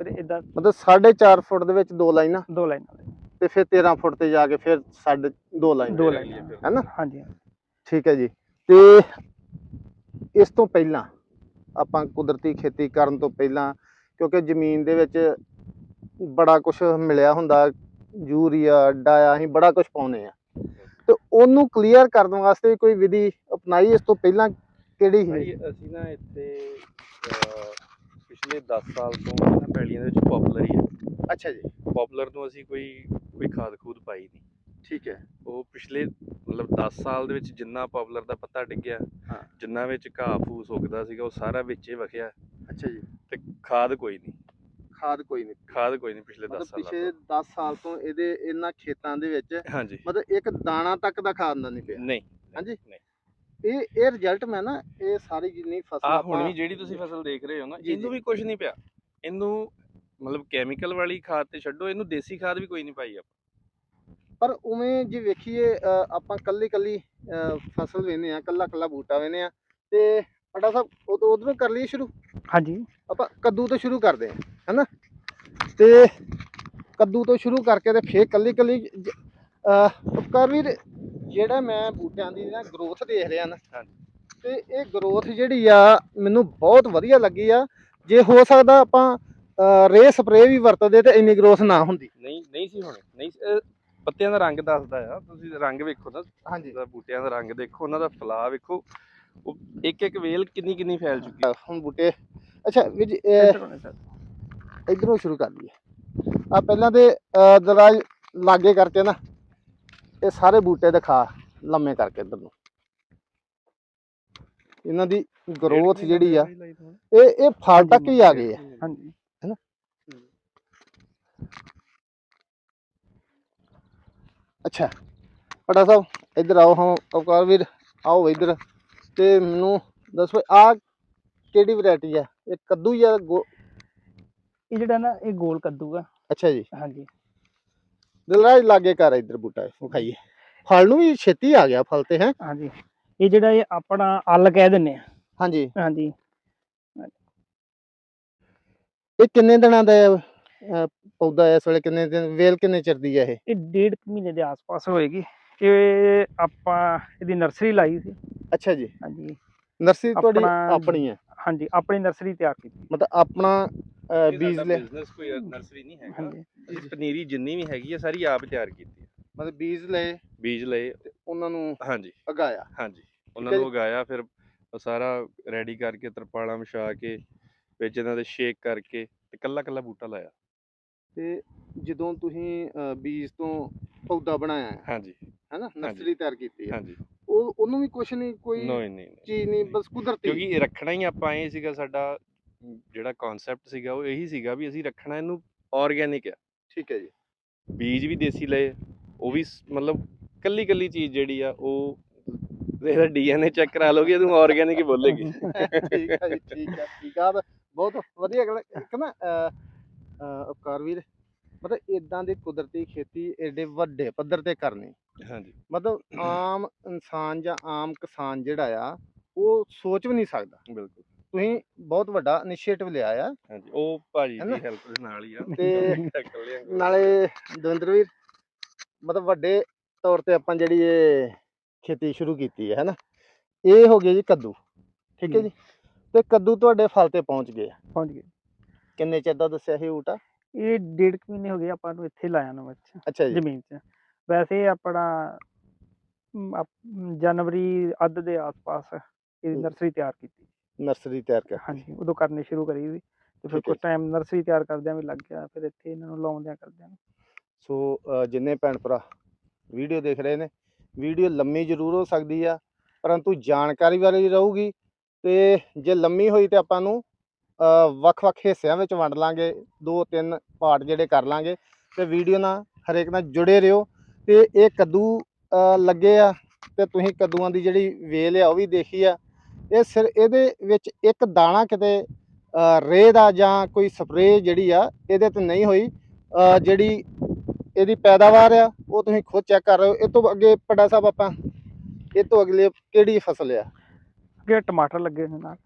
ਫਿਰ ਇਦਾਂ ਮਤਲਬ 4.5 ਫੁੱਟ ਦੇ ਵਿੱਚ ਦੋ ਲਾਈਨਾਂ? ਦੋ ਲਾਈਨਾਂ ਤੇ ਫਿਰ 13 ਫੁੱਟ ਤੇ ਜਾ ਕੇ ਫਿਰ ਸਾਢੇ ਦੋ ਲਾਈਨਾਂ। ਦੋ ਲਾਈਨਾਂ। ਹੈਨਾ ਹਾਂਜੀ ਠੀਕ ਹੈ ਜੀ। ਤੇ ਇਸ ਤੋਂ ਪਹਿਲਾਂ ਆਪਾਂ ਕੁਦਰਤੀ ਖੇਤੀ ਕਰਨ ਤੋਂ ਪਹਿਲਾਂ ਕਿਉਂਕਿ ਜ਼ਮੀਨ ਦੇ ਵਿੱਚ ਬੜਾ ਕੁਝ ਮਿਲਿਆ ਹੁੰਦਾ ਯੂਰੀਆ ਡਾਇਆ ਅਸੀਂ ਬੜਾ ਕੁਝ ਪਾਉਨੇ ਆ ਤੇ ਉਹਨੂੰ ਕਲੀਅਰ ਕਰਨ ਵਾਸਤੇ ਕੋਈ ਵਿਧੀ ਅਪਣਾਈ ਇਸ ਤੋਂ ਪਹਿਲਾਂ ਕਿਹੜੀ ਸੀ? ਅਸੀਂ ਨਾ ਇੱਥੇ ਪਿਛਲੇ 10 ਸਾਲ ਤੋਂ ਨਾ ਪੈਲੀਆਂ ਦੇ ਵਿੱਚ ਪਪੂਲਰ ਹੀ ਹੈ ਅੱਛਾ ਜੀ। ਪਪੂਲਰ ਨੂੰ ਅਸੀਂ ਕੋਈ ਕੋਈ ਖਾਦ ਖੂਦ ਪਾਈ ਨਹੀਂ। ਠੀਕ ਹੈ। ਉਹ ਪਿਛਲੇ ਮਤਲਬ 10 ਸਾਲ ਦੇ ਵਿੱਚ ਜਿੰਨਾ ਪਪੂਲਰ ਦਾ ਪੱਤਾ ਡਿੱਗਿਆ ਹਾਂ। ਜਿੰਨਾ ਵਿੱਚ ਘਾਹ ਫੂਸ ਉੱਗਦਾ ਸੀਗਾ ਉਹ ਸਾਰਾ ਵਿੱਚੇ ਵਖਿਆ। ਅੱਛਾ ਜੀ। ਤੇ ਖਾਦ ਕੋਈ ਨਹੀਂ। ਖਾਦ ਕੋਈ ਨਹੀਂ ਖਾਦ ਕੋਈ ਨਹੀਂ ਪਿਛਲੇ 10 ਮਤਲਬ ਸਾਲਾਂ ਪਿਛਲੇ 10 ਸਾਲ ਤੋਂ ਇਹਦੇ ਇਹਨਾਂ ਖੇਤਾਂ ਦੇ ਵਿੱਚ ਹਾਂਜੀ। ਮਤਲਬ ਇੱਕ ਦਾਣਾ ਤੱਕ ਦਾ ਖਾਦ ਦਾ ਨਹੀਂ ਪਿਆ। ਨਹੀਂ ਹਾਂਜੀ? ਨਹੀਂ ਇਹ ਇਹ ਰਿਜ਼ਲਟ ਮੈਂ ਨਾ ਇਹ ਸਾਰੀ ਜਿੰਨੀ ਫਸਲ ਆ ਹੁਣ ਵੀ ਜਿਹੜੀ ਤੁਸੀਂ ਫਸਲ ਦੇਖ ਰਹੇ ਹੋ ਨਾ ਇਹਨੂੰ। ਵੀ ਕੁਝ ਨਹੀਂ ਪਿਆ। ਇਹਨੂੰ ਮਤਲਬ ਕੈਮੀਕਲ ਵਾਲੀ ਖਾਦ ਤੇ ਛੱਡੋ ਇਹਨੂੰ ਦੇਸੀ ਖਾਦ ਵੀ ਕੋਈ ਨਹੀਂ ਪਾਈ ਆਪਾਂ। ਪਰ ਉਵੇਂ ਜੇ ਵੇਖੀਏ ਆਪਾਂ ਕੱਲੀ ਕੱਲੀ ਫਸਲ ਵੇਨੇ ਆ ਕੱਲਾ ਕੱਲਾ ਬੂਟਾ ਵੇਨੇ ਆ ਤੇ ਅਡਾ ਸਾਹਿਬ ਉਦੋਂ ਉਧਰੋਂ ਕਰ ਲਈਏ ਸ਼ੁਰੂ। ਹਾਂਜੀ। ਆਪਾਂ ਕੱਦੂ ਤੋਂ ਸ਼ੁਰੂ ਕਰਦੇ ਆ ਹੈਨਾ? ਤੇ ਕੱਦੂ ਤੋਂ ਸ਼ੁਰੂ ਕਰਕੇ ਤੇ ਫੇਰ ਕੱਲੀ ਕੱਲੀ ਉਪਕਾਰ ਵੀਰ ਜਿਹੜਾ ਮੈਂ ਬੂਟਿਆਂ ਦੀ ਨਾ ਗਰੋਥ ਦੇਖ ਰਿਹਾ ਨਾ ਹਾਂਜੀ। ਤੇ ਇਹ ਗਰੋਥ ਜਿਹੜੀ ਆ ਮੈਨੂੰ ਬਹੁਤ ਵਧੀਆ ਲੱਗੀ ਆ। ਜੇ ਹੋ ਸਕਦਾ ਆਪਾਂ ਰੇ ਸਪਰੇ ਵੀ ਵਰਤਦੇ ਤੇ ਇੰਨੀ ਗਰੋਥ ਨਾ ਹੁੰਦੀ। ਨਹੀਂ ਨਹੀਂ ਸੀ ਹੋਣੇ। ਨਹੀਂ ਪੱਤਿਆਂ ਦਾ ਰੰਗ ਦੱਸਦਾ ਆ। ਤੁਸੀਂ ਰੰਗ ਵੇਖੋ ਨਾ। ਹਾਂਜੀ। ਬੂਟਿਆਂ ਦਾ ਰੰਗ ਦੇਖੋ ਉਹਨਾਂ ਦਾ ਫਲਾ ਵੇਖੋ। ਉਹ ਇੱਕ ਇੱਕ ਵੇਲ ਕਿੰਨੀ ਕਿੰਨੀ ਫੈਲ ਚੁੱਕੀ ਹੈ? ਹੁਣ ਬੂਟੇ ਅੱਛਾ ਵੀਰ ਜੀ, ਇੱਧਰ ਸਰ। ਕਰ ਲਈਏ। ਆ ਪਹਿਲਾਂ ਤੇ ਜਰਾ ਲਾਗੇ ਕਰਕੇ ਨਾ ਇਹ ਸਾਰੇ ਬੂਟੇ ਦਿਖਾ ਲੰਮੇ ਕਰਕੇ ਇਧਰ ਨੂੰ। ਇਹਨਾਂ ਦੀ ਗਰੋਥ ਜਿਹੜੀ ਆ ਇਹ ਇਹ ਫਲ ਤੱਕ ਹੀ ਆ ਗਏ ਆ। ਹਾਂਜੀ। ਅੱਛਾ। ਪਟਾ ਸਾਹਿਬ ਇੱਧਰ ਆਓ ਹਾਂ ਅਵਕਾਰ ਵੀਰ ਆਓ ਇੱਧਰ। ਤੇ ਮੈਨੂੰ ਦੱਸੋ ਆ ਕਿਹੜੀ ਵੈਰਾਈਟੀ ਆ? ਇਹ ਕੱਦੂ ਜਾਂ ਗੋ- ਇਹ ਜਿਹੜਾ ਨਾ ਇਹ ਗੋਲ ਕੱਦੂ ਆ। ਅੱਛਾ ਜੀ। ਹਾਂਜੀ। ਦਿਲਰਾਜ ਲਾਗੇ ਕਰ ਇੱਧਰ ਬੂਟਾ ਵਿਖਾਈਏ। ਫਲ ਨੂੰ ਵੀ ਛੇਤੀ ਆ ਗਿਆ ਫਲ ਤੇ ਹੈ? ਹਾਂਜੀ। ਇਹ ਜਿਹੜਾ ਇਹ ਆਪਣਾ ਅਲ ਕਹਿ ਦਿੰਨੇ ਆ। ਹਾਂਜੀ। ਹਾਂਜੀ। ਇਹ ਕਿੰਨੇ ਦਿਨਾਂ ਦਾ ਹੈ, ਅਹ, ਪੌਦਾ ਹੈ ਇਸ ਵੇਲੇ ਕਿੰਨੇ ਦਿਨ ਵੇਲ ਕਿੰਨੇ ਚਿਰ ਦੀ ਹੈ ਇਹ? ਇਹ ਡੇਢ ਕੁ ਮਹੀਨੇ ਦੇ ਆਸ-ਪਾਸ ਹੋਏਗੀ। ਇਹ ਆਪਾਂ ਇਹਦੀ ਨਰਸਰੀ ਲਾਈ ਸੀ। ਅੱਛਾ ਜੀ। ਹਾਂਜੀ। ਨਰਸਰੀ ਤੁਹਾਡੀ ਆਪਣਾ- ਆਪਣੀ ਹੈ? ਹਾਂਜੀ ਆਪਣੀ ਨਰਸਰੀ ਤਿਆਰ ਕੀਤੀ। ਮਤਲਬ ਆਪਣਾ ਅਹ, ਬੀਜ ਲੈ ਬਿਜ਼ਨਸ ਕੋਈ ਨਰਸਰੀ ਨਹੀਂ ਹੈਗਾ। ਹਾਂਜੀ। ਪਨੀਰੀ ਜਿੰਨੀ ਵੀ ਹੈਗੀ ਆ ਸਾਰੀ ਆਪ ਤਿਆਰ ਕੀਤੀ ਹੈ ਮਤਲਬ ਬੀਜ ਲਏ ਬੀਜ ਲਏ। ਤੇ ਉਹਨਾਂ ਨੂੰ ਹਾਂਜੀ। ਉਗਾਇਆ? ਹਾਂਜੀ। ਉਹਨਾਂ ਹੈ ਨੂੰ ਜੀ। ਉਗਾਇਆ ਫਿਰ ਉਹ ਸਾਰਾ ਰੈਡੀ ਕਰਕੇ ਤਰਪਾਲਾਂ ਵਿਛਾ ਕੇ ਵਿੱਚ ਇਹਨਾਂ ਦੇ ਸ਼ੇਕ ਕਰਕੇ ਤੇ ਕੱਲਾ ਕੱਲਾ ਬੂਟਾ ਲਾਇਆ। ਤੇ ਜਦੋਂ ਤੁਸੀਂ ਅਹ, ਬੀਜ ਤੋਂ ਪੌਦਾ ਬਣਾਇਆ ਹੈ। ਹਾਂਜੀ। ਹੈਨਾ? ਨਰਸਰੀ ਤਿਆਰ ਕੀਤੀ ਹੈ। ਹਾਂਜੀ। ਉਹ ਉਹਨੂੰ ਵੀ ਕੁਛ ਨਹੀਂ ਕੋਈ ਨਹੀਂ ਨਹੀਂ। ਚੀਜ਼ ਨਹੀਂ ਬਸ ਕੁਦਰਤੀ। ਕਿਉਂਕਿ ਇਹ ਰੱਖਣਾ ਹੀ ਆਪਾਂ ਇਹ ਸੀਗਾ ਸਾਡਾ ਜਿਹੜਾ ਕਨਸੈਪਟ ਸੀਗਾ ਉਹ ਇਹੀ ਸੀਗਾ ਵੀ ਅਸੀਂ ਰੱਖਣਾ ਇਹਨੂੰ ਆਰਗੇਨਿਕ ਆ। ਠੀਕ ਹੈ ਜੀ। ਬੀਜ ਵੀ ਦੇਸੀ ਲਏ ਉਹ ਵੀ ਮਤਲਬ ਕੱਲੀ ਕੱਲੀ ਚੀਜ਼ ਜਿਹੜੀ ਆ ਉਹ ਇਹਦਾ ਡੀਐਨਏ ਚੈੱਕ ਕਰਾ ਲੋਗੇ ਇਹਨੂੰ ਆਰਗੇਨਿਕ ਹੀ ਬੋਲੇਗੀ। ਠੀਕ ਹੈ ਜੀ ਠੀਕ ਹੈ ਠੀਕ ਆ ਤਾਂ ਬਹੁਤ ਵਧੀਆ ਗੱਲ। ਇੱਕ ਨਾ ਉਪਕਾਰ ਵੀਰ ਮਤਲਬ ਇਦਾਂ ਦੀ ਕੁਦਰਤੀ ਖੇਤੀ ਏਡੇ ਵੱਡੇ ਪੱਧਰ ਤੇ ਕਰਨੀ। ਹਾਂਜੀ। ਮਤਲਬ ਆਮ ਇਨਸਾਨ ਜਾਂ ਆਮ ਕਿਸਾਨ ਜਿਹੜਾ ਆ ਉਹ ਸੋਚ ਵੀ ਨਹੀਂ ਸਕਦਾ। ਬਿਲਕੁਲ। ਤੁਸੀਂ ਬਹੁਤ ਵੱਡਾ ਇਨੀਸ਼ੀਏਟਿਵ ਲਿਆ ਆ। ਹਾਂਜੀ ਉਹ ਭਾਜੀ? ਦੀ ਹੈਲਪ ਦੇ ਨਾਲ ਹੀ ਆ। ਤੇ। ਨਾਲੇ ਦਵਿੰਦਰ ਵੀਰ ਮਤਲਬ ਵੱਡੇ ਤੌਰ ਤੇ ਆਪਾਂ ਜਿਹੜੀ ਇਹ ਖੇਤੀ ਸ਼ੁਰੂ ਕੀਤੀ ਹੈ ਹੈਨਾ? ਇਹ ਹੋ ਗਿਆ ਜੀ ਕੱਦੂ ਠੀਕ ਹੈ। ਜੀ? ਤੇ ਕੱਦੂ ਤੁਹਾਡੇ ਫਲ ਤੇ ਪਹੁੰਚ ਗਏ। ਪਹੁੰਚ ਗਏ। ਕਿੰਨੇ ਚਿਰ ਦਾ ਦੱਸਿਆ ਸੀ ਊਟਾ ਇਹ ਡੇਢ ਕੁ ਮਹੀਨੇ ਹੋ ਗਏ ਆਪਾਂ ਨੂੰ ਇੱਥੇ ਲਾਇਆ ਨੂੰ ਵਿੱਚ ਅੱਛਾ ਜੀ। ਜ਼ਮੀਨ 'ਚ। ਵੈਸੇ ਆਪਣਾ ਮ, ਆਪ- ਜਨਵਰੀ ਅੱਧ ਦੇ ਆਸ-ਪਾਸ ਇਹਦੀ। ਨਰਸਰੀ ਤਿਆਰ ਕੀਤੀ। ਨਰਸਰੀ ਤਿਆਰ ਕਰ ਹਾਂਜੀ ਉਦੋਂ ਕਰਨੀ ਸ਼ੁਰੂ ਕਰੀ ਸੀ ਤੇ ਫਿਰ ਠੀਕ ਹੈ ਕੁਝ ਟਾਈਮ ਨਰਸਰੀ ਤਿਆਰ ਕਰਦਿਆਂ ਵੀ ਲੱਗ ਗਿਆ ਫਿਰ ਇੱਥੇ ਇਹਨਾਂ ਨੂੰ ਲਾਉਂਦਿਆਂ ਕਰਦਿਆਂ ਨੂੰ। ਸੋ ਅ, ਜਿੰਨੇ ਭੈਣ ਭਰਾ ਵੀਡੀਓ ਦੇਖ ਰਹੇ ਨੇ ਵੀਡੀਓ ਲੰਮੀ ਜ਼ਰੂਰ ਹੋ ਸਕਦੀ ਆ ਪਰੰਤੂ ਜਾਣਕਾਰੀ ਵਾਲੀ ਰਹੂਗੀ ਤੇ ਜੇ ਲੰਮੀ ਹੋਈ ਤੇ ਆਪਾਂ ਨੂੰ ਵੱਖ-ਵੱਖ ਹਿੱਸਿਆਂ ਵਿੱਚ ਵੰਡ ਲਾਂਗੇ ਦੋ ਤਿੰਨ ਪਾਰਟ ਜਿਹੜੇ ਕਰ ਲਾਂਗੇ ਤੇ ਵੀਡੀਓ ਨਾਲ ਹਰੇਕ ਨਾਲ ਜੁੜੇ ਰਹੋ ਤੇ ਇਹ ਕੱਦੂ ਲੱਗੇ ਆ ਤੇ ਤੁਸੀਂ ਕੱਦੂਆਂ ਦੀ ਜਿਹੜੀ ਵੇਲ ਆ ਉਹ ਵੀ ਦੇਖੀ ਆ। ਇਹ ਸਿਰ ਇਹਦੇ ਵਿੱਚ ਇੱਕ ਦਾਣਾ ਕਿਤੇ ਰੇਹ ਦਾ ਜਾਂ ਕੋਈ ਸਪਰੇਅ ਜਿਹੜੀ ਆ ਇਹਦੇ ਤੇ ਨਹੀਂ ਹੋਈ। ਜਿਹੜੀ ਇਹਦੀ ਪੈਦਾਵਾਰ ਆ ਉਹ ਤੁਸੀਂ ਖੁਦ ਚੈੱਕ ਕਰ ਰਹੇ ਹੋ। ਇਹ ਤੋਂ ਅੱਗੇ ਪੜਾ ਸਾਹਿਬ ਆਪਾਂ ਇਹ ਤੋਂ ਅਗਲੇ ਕਿਹੜੀ ਫਸਲ ਆ? ਅੱਗੇ ਟਮਾਟਰ ਲੱਗੇ ਨੇ ਨਾਲ।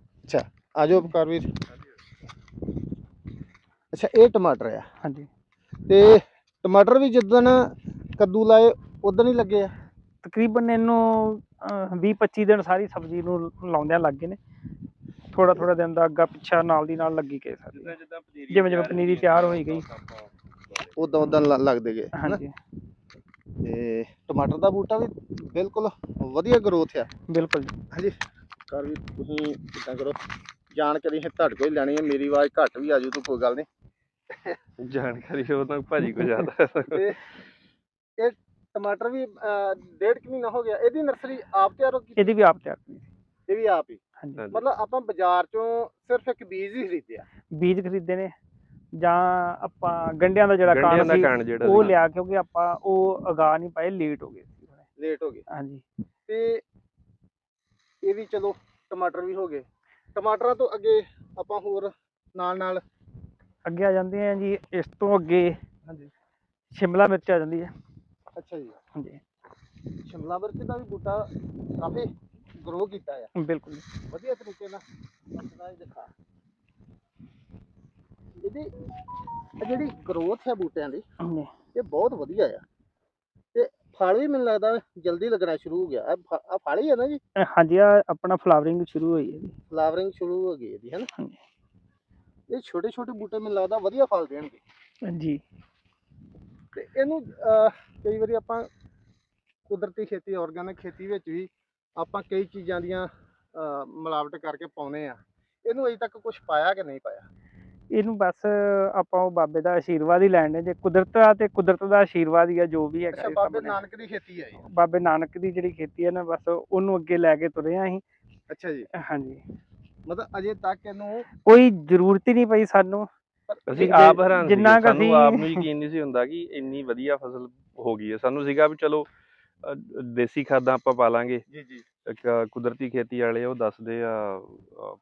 ਆਜੋ ਉਪਕਾਰ ਵੀਰ ਅੱਛਾ ਇਹ ਟਮਾਟਰ ਆ ਹਾਂਜੀ। ਤੇ ਟਮਾਟਰ ਵੀ ਜਿੱਦਣ ਕੱਦੂ ਲਾਏ ਉਦੋਂ ਹੀ ਲੱਗੇ ਆ? ਤਕਰੀਬਨ ਇਹਨੂੰ 20-25 ਦਿਨ ਸਾਰੀ ਸਬਜ਼ੀ ਨੂੰ ਲਾਉਂਦਿਆਂ ਲੱਗ ਗਏ ਨੇ। ਥੋੜਾ ਥੋੜਾ ਦਿਨ ਦਾ ਅੱਗਾ ਪਿੱਛਾ ਨਾਲ ਦੀ ਨਾਲ ਲੱਗੀ ਗਏ ਜਿੱਦਾਂ ਪਨੀਰੀ ਜਿਵੇਂ ਜਿਵੇਂ ਪਨੀਰੀ ਤਿਆਰ ਹੋਈ ਗਈ। ਉਦੋਂ ਉਦੋਂ ਲੱਗਦੇ ਗਏ? ਹਾਂਜੀ। ਤੇ ਟਮਾਟਰ ਦਾ ਬੂਟਾ ਵੀ ਬਿਲਕੁਲ ਵਧੀਆ ਗਰੋਥ ਆ। ਬਿਲਕੁਲ ਜੀ। ਹਾਂਜੀ। ਕਰ ਵੀ ਤੁਸੀਂ ਕਿੱਦਾਂ ਕਰੋ। ਜਾਣਕਾਰੀ ਹੈ ਤੁਹਾਡੇ ਕੋਲ ਹੀ ਲੈਣੀ ਹੈ ਮੇਰੀ ਆਵਾਜ਼ ਘੱਟ ਵੀ ਆ ਜੂ ਤਾਂ ਕੋਈ ਗੱਲ ਨਹੀਂ ਜਾਣਕਾਰੀ ਉਹ ਤਾਂ ਭਾਜੀ ਕੋ ਜ਼ਿਆਦਾ ਤੇ ਇਹ ਟਮਾਟਰ ਵੀ ਅਹ, ਡੇਢ ਕੁ ਮਹੀਨਾ ਹੋ ਗਿਆ। ਇਹਦੀ ਨਰਸਰੀ ਆਪ ਤਿਆਰ ਹੋ ਕੀਤੀ ਇਹਦੀ ਵੀ ਆਪ ਤਿਆਰ ਕੀਤੀ ਇਹ ਵੀ ਆਪ ਹੀ? ਹਾਂਜੀ। ਹਾਂਜੀ। ਮਤਲਬ ਆਪਾਂ ਬਾਜ਼ਾਰ ਚੋਂ ਸਿਰਫ ਇੱਕ ਬੀਜ ਹੀ ਖਰੀਦਿਆ ਬੀਜ ਖਰੀਦੇ ਨੇ। ਜਾਂ ਆਪਾਂ ਗੰਡਿਆਂ ਦਾ ਜਿਹੜਾ ਗੰਢਿਆਂ ਕਾਣ ਦਾ ਸੀ ਕਣ ਜਿਹੜਾ ਉਹ। ਲਿਆ ਕਿਉਂਕਿ ਆਪਾਂ ਉਹ ਅਗਾ ਨਹੀਂ ਪਾਏ ਲੇਟ ਹੋ ਗਏ ਸੀ ਥੋੜ੍ਹੇ। ਲੇਟ ਹੋ ਗਏ। ਹਾਂਜੀ। ਤੇ ਇਹ ਵੀ ਚਲੋ ਟਮਾਟਰ ਵੀ ਹੋ ਗਏ। ਟਮਾਟਰਾਂ ਤੋਂ ਅੱਗੇ ਆਪਾਂ ਹੋਰ ਨਾਲ ਨਾਲ ਅੱਗੇ ਆ ਜਾਂਦੇ ਆ ਜੀ ਇਸ ਤੋਂ ਅੱਗੇ ਹਾਂਜੀ। ਸ਼ਿਮਲਾ ਮਿਰਚ ਆ ਜਾਂਦੀ ਹੈ। ਅੱਛਾ ਜੀ। ਹਾਂਜੀ। ਸ਼ਿਮਲਾ ਮਿਰਚ ਦਾ ਵੀ ਬੂਟਾ ਕਾਫੀ ਗਰੋ ਕੀਤਾ ਆ। ਬਿਲਕੁਲ। ਵਧੀਆ ਤਰੀਕੇ ਨਾਲ ਦਿਖਾ। ਇਹਦੀ ਇਹ ਜਿਹੜੀ ਗਰੋਥ ਹੈ ਬੂਟਿਆਂ ਦੀ। ਇਹ ਬਹੁਤ ਵਧੀਆ ਆ। ਤੇ ਫਲ ਵੀ ਮੈਨੂੰ ਲੱਗਦਾ ਜਲਦੀ ਲੱਗਣਾ ਸ਼ੁਰੂ ਹੋ ਗਿਆ। ਆ ਫਲ ਹੀ ਹੈ ਨਾ ਜੀ? ਹਾਂਜੀ ਆ ਆਪਣਾ ਫਲਾਵਰਿੰਗ ਸ਼ੁਰੂ ਹੋਈ ਹੈ ਜੀ। ਫਲਾਵਰਿੰਗ ਸ਼ੁਰੂ ਹੋ ਗਈ ਇਹਦੀ ਹੈ ਨਾ। ਇਹ ਛੋਟੇ ਛੋਟੇ ਬੂਟੇ ਮੈਨੂੰ ਲੱਗਦਾ ਵਧੀਆ ਫਲ ਦੇਣਗੇ। ਹਾਂਜੀ। ਤੇ ਇਹਨੂੰ ਕਈ ਵਾਰੀ ਆਪਾਂ ਕੁਦਰਤੀ ਖੇਤੀ ਆਰਗੈਨਿਕ ਖੇਤੀ ਵਿੱਚ ਵੀ ਆਪਾਂ ਕਈ ਚੀਜ਼ਾਂ ਦੀਆਂ ਮਿਲਾਵਟ ਕਰਕੇ ਪਾਉਨੇ ਆ ਇਹਨੂੰ ਅਜੇ ਤੱਕ ਕੁਝ ਪਾਇਆ ਕਿ ਨਹੀਂ ਪਾਇਆ? ਇਹਨੂੰ ਬਸ ਆਪਾਂ ਉਹ ਬਾਬੇ ਦਾ ਆਸ਼ੀਰਵਾਦ ਹੀ ਲੈਣ ਦੇ। ਜੇ ਕੁਦਰਤ ਆ ਤੇ ਕੁਦਰਤ ਦਾ ਆਸ਼ੀਰਵਾਦ ਹੀ ਆ ਜੋ ਵੀ ਹੈਗਾ ਬਾਬੇ। ਨਾਨਕ ਦੀ ਖੇਤੀ ਹੈ ਇਹ? ਬਾਬੇ ਨਾਨਕ ਦੀ ਜਿਹੜੀ ਖੇਤੀ ਹੈ ਨਾ ਬਸ ਉਹਨੂੰ ਅੱਗੇ ਲੈ ਕੇ ਤੁਰੇ ਆ ਅਸੀਂ। ਅੱਛਾ ਜੀ। ਹਾਂਜੀ। ਮਤਲਬ ਅਜੇ ਤੱਕ ਇਹਨੂੰ ਕੋਈ ਜ਼ਰੂਰਤ ਹੀ ਨਹੀਂ ਪਈ ਸਾਨੂੰ। ਅਸੀਂ ਆਪ ਹੈਰਾਨ ਜਿੰਨਾ ਸੀ ਕੁ ਸਾਨੂੰ ਆਪ ਅਸੀਂ- ਨੂੰ ਯਕੀਨ ਨਹੀਂ ਸੀ ਹੁੰਦਾ ਕਿ ਇੰਨੀ ਵਧੀਆ ਫਸਲ ਹੋ ਗਈ ਹੈ। ਸਾਨੂੰ ਸੀਗਾ ਵੀ ਚਲੋ ਅ, ਦੇਸੀ ਖਾਦਾਂ ਆਪਾਂ ਪਾ ਲਾਂਗੇ। ਜੀ ਜੀ। ਇੱਕ ਕੁਦਰਤੀ ਖੇਤੀ ਵਾਲੇ ਉਹ ਦੱਸਦੇ ਆ ਅ,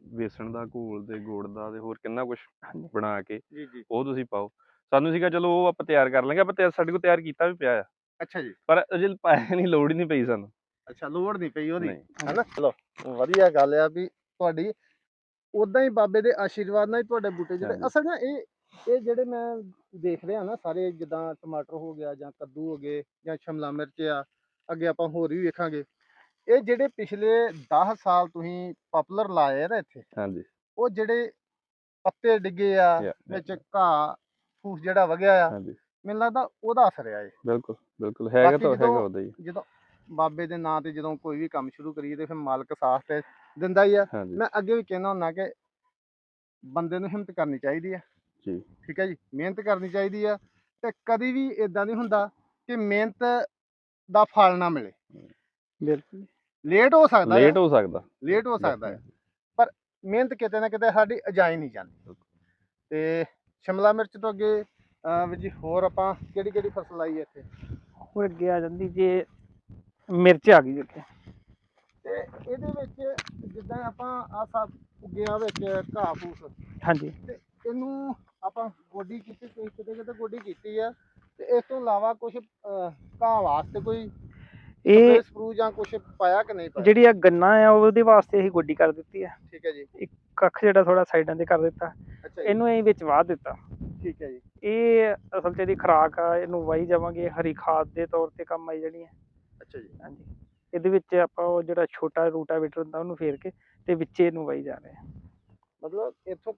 ਵੇਸਣ ਦਾ ਘੋਲ ਤੇ ਗੁੜ ਦਾ ਤੇ ਹੋਰ ਕਿੰਨਾ ਕੁਝ ਹਾਂਜੀ। ਬਣਾ ਕੇ ਜੀ ਜੀ। ਉਹ ਤੁਸੀਂ ਪਾਓ। ਸਾਨੂੰ ਸੀਗਾ ਚਲੋ ਉਹ ਆਪਾਂ ਤਿਆਰ ਕਰ ਲਾਂਗੇ। ਆਪਾਂ ਤਿਆਰ ਸਾਡੇ ਕੋਲ ਤਿਆਰ ਕੀਤਾ ਵੀ ਪਿਆ ਆ। ਅੱਛਾ ਜੀ। ਪਰ ਅਜੇ ਪਾਇਆ ਨਹੀਂ ਲੋੜ ਹੀ ਨਹੀਂ ਪਈ ਸਾਨੂੰ। ਅੱਛਾ ਲੋੜ ਨਹੀਂ ਪਈ ਉਹਦੀ। ਨਹੀਂ। ਹੈਨਾ? ਚਲੋ ਵਧੀਆ ਗੱਲ ਆ ਵੀ ਤੁਹਾਡੀ ਉਦਾਂ ਹੀ ਬਾਬੇ ਦੇ ਆਸ਼ੀਰਵਾਦ ਨਾਲ ਹੀ ਤੁਹਾਡੇ ਬੂਟੇ ਜਿਹੜੇ। ਅਸਲ ਨਾ ਇਹ ਇਹ ਜਿਹੜੇ ਮੈਂ ਦੇਖ ਰਿਹਾ ਨਾ ਸਾਰੇ ਜਿੱਦਾਂ ਟਮਾਟਰ ਹੋ ਗਿਆ ਜਾਂ ਕੱਦੂ ਹੋ ਗਏ ਜਾਂ ਸ਼ਿਮਲਾ ਮਿਰਚ ਆ ਅੱਗੇ ਆਪਾਂ ਹੋਰ ਵੀ ਵੇਖਾਂਗੇ। ਇਹ ਜਿਹੜੇ ਪਿਛਲੇ 10 ਸਾਲ ਤੁਸੀਂ ਪਪੂਲਰ ਲਾਏ ਆ ਨਾ ਇੱਥੇ ਹਾਂਜੀ। ਉਹ ਜਿਹੜੇ ਪੱਤੇ ਡਿੱਗੇ ਆ ਵਿੱਚ ਘਾਹ ਫੂਸ ਜਿਹੜਾ ਵਗਿਆ ਆ ਮੈਨੂੰ ਲੱਗਦਾ ਉਹਦਾ ਅਸਰ ਆ ਇਹ। ਬਿਲਕੁਲ ਬਿਲਕੁਲ ਹੈਗਾ ਤਾਂ ਹੈਗਾ ਉਹਦਾ ਹੀ। ਜਦੋਂ ਬਾਬੇ ਦੇ ਨਾਂ ਤੇ ਜਦੋਂ ਕੋਈ ਵੀ ਕੰਮ ਸ਼ੁਰੂ ਕਰੀਏ ਤੇ ਫਿਰ ਮਾਲਕ ਸਾਥ ਤੇ ਦਿੰਦਾ ਹੀ ਆ। ਹਾਂਜੀ। ਮੈਂ ਅੱਗੇ ਵੀ ਕਹਿੰਦਾ ਹੁੰਦਾ ਕਿ ਬੰਦੇ ਨੂੰ ਹਿੰਮਤ ਕਰਨੀ ਚਾਹੀਦੀ ਜੀ। ਠੀਕ ਹੈ ਜੀ? ਮਿਹਨਤ ਕਰਨੀ ਚਾਹੀਦੀ ਆ ਤੇ ਕਦੀ ਵੀ ਇਦਾਂ ਨਹੀਂ ਹੁੰਦਾ ਕਿ ਮਿਹਨਤ ਦਾ ਫਲ ਨਾ ਮਿਲੇ। ਬਿਲਕੁਲ। ਲੇਟ ਹੋ ਸਕਦਾ ਲੇਟ ਹੋ ਸਕਦਾ। ਲੇਟ ਹੋ ਸਕਦਾ ਹੈ ਪਰ ਮਿਹਨਤ ਕਿਤੇ ਨਾ ਕਿਤੇ ਸਾਡੀ ਅਜਾਈ ਨਹੀਂ ਜਾਂਦੀ। ਤੇ ਸ਼ਿਮਲਾ ਮਿਰਚ ਤੋਂ ਅੱਗੇ ਅਹ ਵੀ ਜੀ ਹੋਰ ਆਪਾਂ ਕਿਹੜੀ ਕਿਹੜੀ ਫਸਲ ਲਾਈ ਹੈ ਇੱਥੇ? ਹੋਰ ਅੱਗੇ ਆ ਜਾਂਦੀ ਜੇ ਮਿਰਚ ਆ ਗਈ ਅੱਗੇ ਤੇ ਇਹਦੇ ਵਿੱਚ ਜਿੱਦਾਂ ਆਪਾਂ ਆ ਸਭ ਉੱਗਿਆ ਵਿੱਚ ਘਾਹ ਫੂਸ। ਹਾਂਜੀ। ਤੇ ਇਹਨੂੰ ਆਪਾਂ ਗੋਡੀ ਕੀਤੀ ਕੋਈ ਕਿਤੇ ਕਿਤੇ ਗੋਡੀ ਕੀਤੀ ਆ। ਤੇ ਇਸ ਤੋਂ ਇਲਾਵਾ ਕੁਝ ਘਾਹ ਵਾਸਤੇ ਕੋਈ ਇਹ ਸਪਰੇ ਜਾਂ ਕੁਝ ਪਾਇਆ ਕਿ ਨਹੀਂ ਪਾਇਆ? ਜਿਹੜੀ ਆ ਗੰਨਾ ਆ ਉਹਦੇ ਵਾਸਤੇ ਅਸੀਂ ਗੋਡੀ ਕਰ ਦਿੱਤੀ ਆ। ਠੀਕ ਹੈ ਜੀ। ਕੱਖ ਜਿਹੜਾ ਥੋੜਾ ਸਾਈਡਾਂ ਤੇ ਕਰ ਦਿੱਤਾ। ਇਹਨੂੰ ਅਸੀਂ ਵਿੱਚ ਵਾਹ ਦਿੱਤਾ। ਠੀਕ ਹੈ ਜੀ। ਇਹ ਅਸਲ 'ਚ ਇਹਦੀ ਖੁਰਾਕ ਆ ਇਹਨੂੰ ਵਾਹੀ ਜਾਵਾਂਗੇ ਹਰੀ ਖਾਦ ਦੇ ਤੌਰ ਤੇ ਕੰਮ ਆਈ ਜਾਣੀ ਹੈ। ਅੱਛਾ ਜੀ। ਹਾਂਜੀ। ਇਹਦੇ ਵਿੱਚ ਆਪਾਂ ਉਹ ਜਿਹੜਾ ਛੋਟਾ ਰੂਟਾਵੇਟਰ ਹੁੰਦਾ ਉਹਨੂੰ ਫੇਰ ਕੇ ਤੇ ਵਿੱਚੇ ਇਹਨੂੰ ਵਾਹੀ ਜਾ ਰਹੇ ਹਾਂ ਮਤਲਬ ਇੱਥੋਂ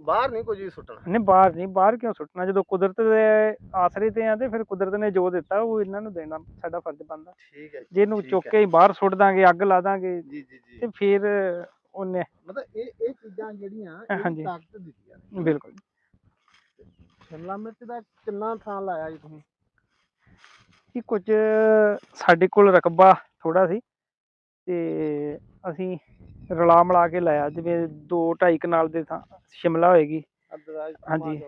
ਬਾਹਰ ਨਹੀਂ ਕੁਝ ਵੀ ਸੁੱਟਣਾ? ਨਹੀਂ ਬਾਹਰ ਨਹੀਂ ਬਾਹਰ ਕਿਉਂ ਸੁੱਟਣਾ? ਜਦੋਂ ਕੁਦਰਤ ਦੇ ਆਸਰੇ ਤੇ ਆ ਤੇ ਫਿਰ ਕੁਦਰਤ ਨੇ ਜੋ ਦਿੱਤਾ ਉਹ ਇਹਨਾਂ ਨੂੰ ਦੇਣਾ ਸਾਡਾ ਫਰਜ਼ ਬਣਦਾ। ਠੀਕ ਹੈ ਜੀ ਜੇ ਇਹਨੂੰ ਠੀਕ ਚੁੱਕ ਹੈ। ਕੇ ਅਸੀਂ ਬਾਹਰ ਸੁੱਟ ਦਾਂਗੇ ਅੱਗ ਲਾ ਦਾਂਗੇ ਜੀ ਜੀ ਜੀ। ਤੇ ਫਿਰ ਉਹਨੇ ਮਤਲਬ ਇਹ ਇਹ ਚੀਜ਼ਾਂ ਜਿਹੜੀਆਂ ਇਹ। ਤਾਕਤ ਦਿੱਤੀਆਂ ਨੇ ਬਿਲਕੁਲ ਸ਼ਿਮਲਾ ਮਿਰਚ ਦਾ ਕਿੰਨਾ ਥਾਂ ਲਾਇਆ ਜੀ ਤੁਸੀਂ? ਕਿ ਕੁਝ ਸਾਡੇ ਕੋਲ ਰਕਬਾ ਥੋੜਾ ਸੀ ਤੇ ਅਸੀਂ ਰਲਾ ਮਿਲਾ ਕੇ ਲਾਇਆ ਜਿਵੇਂ 2 2.5 ਕਨਾਲ ਦੇ ਥਾਂ ਸ਼ਿਮਲਾ ਹੋਏਗੀ। ਹਾਂਜੀ।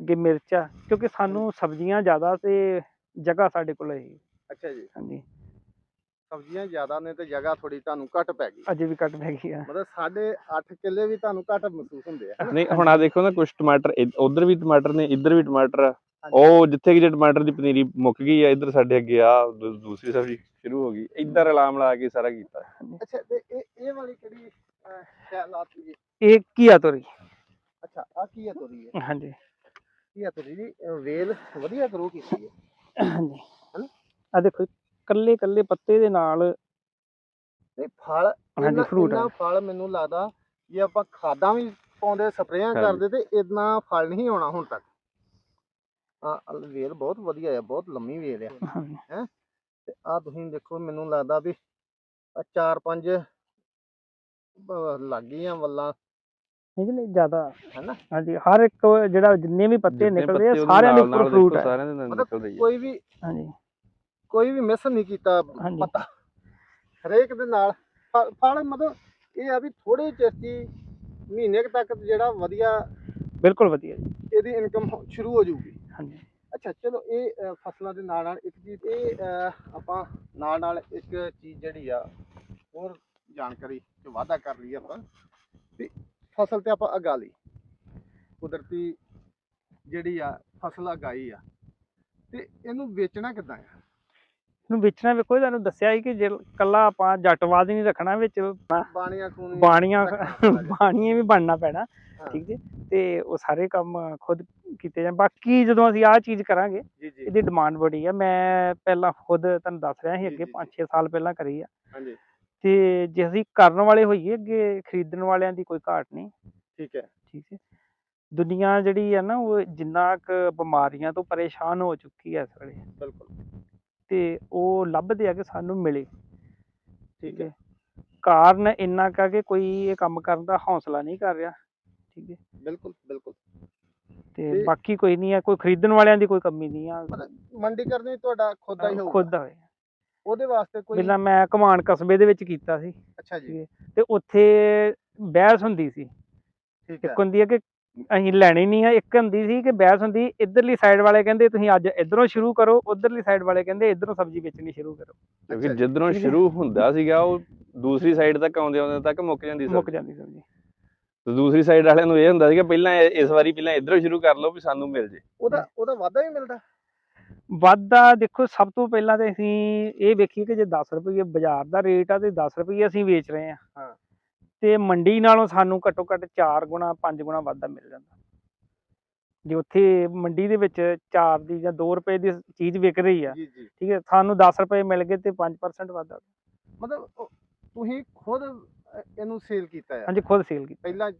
ਅੱਗੇ ਮਿਰਚਾ ਕਿਉਂਕਿ ਸਾਨੂੰ ਸਬਜ਼ੀਆਂ ਜ਼ਿਆਦਾ ਤੇ ਜਗ੍ਹਾ ਸਾਡੇ ਕੋਲ ਹੈ। ਅੱਛਾ ਜੀ। ਹਾਂਜੀ। ਸਬਜ਼ੀਆਂ ਜ਼ਿਆਦਾ ਨੇ ਤੇ ਜਗ੍ਹਾ ਥੋੜੀ ਤੁਹਾਨੂੰ ਘੱਟ ਪੈ ਗਈ। ਅਜੇ ਵੀ ਕੱਟ ਪੈ ਗਈ ਆ। ਮਤਲਬ ਸਾਢੇ 8 ਕਿੱਲੇ ਵੀ ਤੁਹਾਨੂੰ ਘੱਟ ਮਹਿਸੂਸ ਹੁੰਦੇ ਆ। ਨਹੀਂ ਹੁਣ ਆ ਦੇਖੋ ਨਾ ਕੁਝ ਟਮਾਟਰ ਉਧਰ ਵੀ ਟਮਾਟਰ ਨੇ ਇੱਧਰ ਵੀ ਟਮਾਟਰ ਆ। ਉਹ ਜਿੱਥੇ ਕਿ ਜੇ ਟਮਾਟਰ ਦੀ ਪਨੀਰੀ ਮੁੱਕ ਗਈ ਆ ਇੱਧਰ ਸਾਡੇ ਅੱਗੇ ਆ ਦੂ- ਦੂਸਰੀ ਸਬਜ਼ੀ ਸ਼ੁਰੂ ਹੋ ਗਈ। ਇੱਧਰ ਰਲਾਮ ਲਾ ਕੇ ਸਾਰਾ ਕੀਤਾ। ਅੱਛਾ ਤੇ ਇਹ ਇਹ ਵਾਲੀ ਕਿਹੜੀ ਸ਼ੈ ਲਾਤੀ ਜੀ ਇਹ ਕੀਆ ਤੋਰੀ। ਅੱਛਾ ਆ ਕੀ ਹੈ ਤੋਰੀ ਹੈ। ਹਾਂਜੀ। ਕੀ ਹੈ ਤੋਰੀ ਜੀ ਅਹ, ਵੇਲ ਵਧੀਆ ਗਰੋ ਕੀਤੀ ਹੈ। ਹਾਂਜੀ। ਹਨਾ? ਆ ਦੇਖੋ ਕੱਲੇ ਕੱਲੇ ਪੱਤੇ ਦੇ ਨਾਲ ਤੇ ਫਲ ਹਾਂਜੀ, ਆ। ਫਲ ਮੈਨੂੰ ਲੱਗਦਾ ਜੇ ਆਪਾਂ ਖਾਦਾਂ ਵੀ ਪਾਉਂਦੇ ਸਪਰੇਆਂ। ਕਰਦੇ ਤੇ ਇੰਨਾ ਫਲ ਨਹੀਂ ਆਉਣਾ ਹੁਣ ਤੱਕ। ਆ ਵੇਲ ਬਹੁਤ ਵਧੀਆ ਆ ਬਹੁਤ ਲੰਮੀ ਵੇਲ ਆ। ਤੇ ਆ ਤੁਸੀਂ ਦੇਖੋ ਮੈਨੂੰ ਲੱਗਦਾ ਵੀ ਆਹ ਚਾਰ ਪੰਜ ਲੱਗ ਗਈਆਂ ਵੱਲਾਂ। ਨਹੀਂ ਜ਼ਿਆਦਾ। ਹੈਨਾ? ਹਾਂਜੀ ਹਰ ਇੱਕ ਜਿਹੜਾ ਜਿੰਨੇ ਵੀ ਪੱਤੇ ਨਿਕਲਦੇ ਆ ਸਾਰਿਆਂ ਦੇ ਉੱਪਰ ਫਰੂਟ ਹੈ। ਸਾਰਿਆਂ ਦੇ ਨਿਕਲਦੇ ਹੀ ਆ। ਕੋਈ ਵੀ ਹਾਂਜੀ। ਕੋਈ ਵੀ ਮਿਸ ਨਹੀਂ ਕੀਤਾ ਹਾਂਜੀ। ਪੱਤਾ। ਹਰੇਕ ਦੇ ਨਾਲ। ਫਲ ਮਤਲਬ ਇਹ ਆ ਵੀ ਥੋੜੇ ਚਿਰ 'ਚ ਹੀ ਮਹੀਨੇ ਤੱਕ ਜਿਹੜਾ ਵਧੀਆ ਬਿਲਕੁਲ ਵਧੀਆ ਜੀ। ਇਹਦੀ ਇਨਕਮ ਸ਼ੁਰੂ ਹੋ ਜਾਊਗੀ। ਹਾਂਜੀ। ਅੱਛਾ ਚਲੋ ਇਹ ਅ, ਫਸਲਾਂ ਦੇ ਨਾਲ ਨਾਲ ਇੱਕ ਚੀਜ਼ ਇਹ ਅ, ਆਪਾਂ ਨਾਲ ਨਾਲ ਇੱਕ ਚੀਜ਼ ਜਿਹੜੀ ਆ ਹੋਰ ਜਾਣਕਾਰੀ 'ਚ ਵਾਧਾ ਕਰ ਲਈ ਆਪਾਂ। ਵੀ ਫਸਲ ਤੇ ਆਪਾਂ ਅਗਾ ਲਈ। ਕੁਦਰਤੀ ਜਿਹੜੀ ਆ ਫਸਲ ਅਗਾਈ ਆ। ਤੇ ਇਹਨੂੰ ਵੇਚਣਾ ਕਿੱਦਾਂ ਆ? ਨੂੰ ਵੇਚਣਾ ਵੇਖੋ ਤੁਹਾਨੂੰ ਦੱਸਿਆ ਹੀ ਕਿ ਜੇ ਕੱਲਾ ਆਪਾਂ ਜੱਟਵਾਦ ਹੀ ਨਹੀਂ ਰੱਖਣਾ ਵਿੱਚ ਬਾਣੀਆਂ ਬਾਣੀਆਂ ਜੀ। ਬਾਣੀਆਂ ਵੀ ਬਣਨਾ ਪੈਣਾ ਹਾਂ। ਠੀਕ ਜੀ? ਤੇ ਉਹ ਸਾਰੇ ਕੰਮ ਖੁਦ ਕੀਤੇ ਜਾਣ। ਬਾਕੀ ਜਦੋਂ ਅਸੀਂ ਆਹ ਚੀਜ਼ ਕਰਾਂਗੇ ਜੀ ਜੀ। ਇਹਦੀ ਡਿਮਾਂਡ ਬੜੀ ਆ। ਮੈਂ ਪਹਿਲਾਂ ਖੁਦ ਤੁਹਾਨੂੰ ਦੱਸ ਰਿਹਾ ਸੀ ਜੀ, ਅੱਗੇ ਜੀ, 5-6 ਸਾਲ ਪਹਿਲਾਂ ਕਰੀ ਆ। ਹਾਂਜੀ। ਤੇ ਜੇ ਅਸੀਂ ਕਰਨ ਵਾਲੇ ਹੋਈਏ ਅੱਗੇ ਖਰੀਦਣ ਵਾਲਿਆਂ ਦੀ ਕੋਈ ਘਾਟ ਨਹੀਂ। ਠੀਕ ਹੈ। ਠੀਕ ਹੈ ਦੁਨੀਆ ਜਿਹੜੀ ਆ ਨਾ ਉਹ ਜਿੰਨਾ ਕੁ ਬਿਮਾਰੀਆਂ ਤੋਂ ਪਰੇਸ਼ਾਨ ਹੋ ਚੁੱਕੀ ਹੈ ਇਸ ਵੇਲੇ। ਬਿਲਕੁਲ। ਤੇ ਉਹ ਲੱਭਦੇ ਆ ਕਿ ਸਾਨੂੰ ਮਿਲੇ। ਠੀਕ ਹੈ। ਕਾਰਨ ਇੰਨਾ ਕਾ ਕਿ ਕੋਈ ਇਹ ਕੰਮ ਕਰਨ ਦਾ ਹੌਸਲਾ ਨਹੀਂ ਕਰ ਰਿਹਾ। ਠੀਕ ਹੈ। ਬਿਲਕੁਲ ਬਿਲਕੁਲ। ਤੇ ਬਾਕੀ ਕੋਈ ਨਹੀਂ ਆ ਕੋਈ ਖਰੀਦਣ ਵਾਲਿਆਂ ਦੀ ਕੋਈ ਕਮੀ ਨਹੀਂ ਆ। ਮੰਡੀਕਰਨ ਤੁਹਾਡਾ ਖੁਦ ਦਾ ਹੀ ਹੋਊਗਾ। ਖੁਦ ਦਾ ਹੋਏ। ਉਹਦੇ ਵਾਸਤੇ ਕੋਈ ਪਹਿਲਾਂ ਮੈਂ ਕਮਾਨ ਕਸਬੇ ਦੇ ਵਿੱਚ ਕੀਤਾ ਸੀ। ਅੱਛਾ ਜੀ। ਤੇ ਉੱਥੇ ਬਹਿਸ ਹੁੰਦੀ ਸੀ। ਠੀਕ ਹੈ। ਹੁੰਦੀ ਹੈ ਕਿ ਅਸੀਂ ਲੈਣੀ ਨਹੀਂ ਆ। ਇੱਕ ਹੁੰਦੀ ਸੀ ਕਿ ਬਹਿਸ ਹੁੰਦੀ ਇਧਰਲੀ ਸਾਈਡ ਵਾਲੇ ਕਹਿੰਦੇ ਤੁਸੀਂ ਅੱਜ ਇਧਰੋਂ ਸ਼ੁਰੂ ਕਰੋ ਉਧਰਲੀ ਸਾਈਡ ਵਾਲੇ ਕਹਿੰਦੇ ਇਧਰੋਂ ਸਬਜ਼ੀ ਵੇਚਣੀ ਸ਼ੁਰੂ ਕਰੋ। ਕਿਉਂਕਿ ਜਿੱਧਰੋਂ ਹੈ। ਸ਼ੁਰੂ ਹੁੰਦਾ ਸੀਗਾ ਉਹ ਦੂਸਰੀ ਸਾਈਡ ਤੱਕ ਆਉਂਦੇ ਆਉਂਦੇ ਤੱਕ ਮੁੱਕ ਜਾਂਦੀ ਮੁੱਕ ਸੀ ਜਾਂਦੀ ਸਬਜ਼ੀ। ਤੇ ਦੂਸਰੀ ਸਾਈਡ ਵਾਲਿਆਂ ਨੂੰ ਇਹ ਹੁੰਦਾ ਸੀਗਾ ਪਹਿਲਾਂ ਇਸ ਵਾਰੀ ਪਹਿਲਾਂ ਇਧਰੋਂ ਸ਼ੁਰੂ ਕਰ ਲਓ ਵੀ ਸਾਨੂੰ ਮਿਲ ਜੇ। ਉਹਦਾ ਉਹਦਾ ਵਾਧਾ ਵੀ ਮਿਲਦਾ? ਵਾਧਾ ਦੇਖੋ ਸਭ ਤੋਂ ਪਹਿਲਾਂ ਤੇ ਅਸੀਂ ਇਹ ਵੇਖੀਏ ਕਿ ਜੇ 10 ਰੁਪਏ ਬਾਜ਼ਾਰ ਦਾ ਰੇਟ ਆ ਤੇ 10 ਰੁਪਏ ਅਸੀਂ ਵੇਚ ਰਹੇ ਆ ਹਾਂ। ਤੇ ਮੰਡੀ ਨਾਲੋਂ ਸਾਨੂੰ ਘੱਟੋ ਘੱਟ 4 ਗੁਣਾ 5 ਗੁਣਾ ਵਾਧਾ ਮਿਲ ਜਾਂਦਾ। ਜੇ ਉੱਥੇ ਮੰਡੀ ਦੇ ਵਿੱਚ 4 ਦੀ ਜਾਂ 2 ਰੁਪਏ ਦੀ ਚੀਜ਼ ਵਿਕ ਰਹੀ ਆ ਠੀਕ ਹੈ ਸਾਨੂੰ 10 ਰੁਪਏ ਮਿਲ ਗਏ ਤੇ 5% ਵਾਧਾ। ਮਤਲਬ ਤੁਸੀਂ ਖੁਦ ਇਹਨੂੰ ਸੇਲ ਕੀਤਾ ਹੈ ਹਾਂਜੀ ਖੁਦ ਸੇਲ ਕੀਤੀ। ਪਹਿਲਾਂ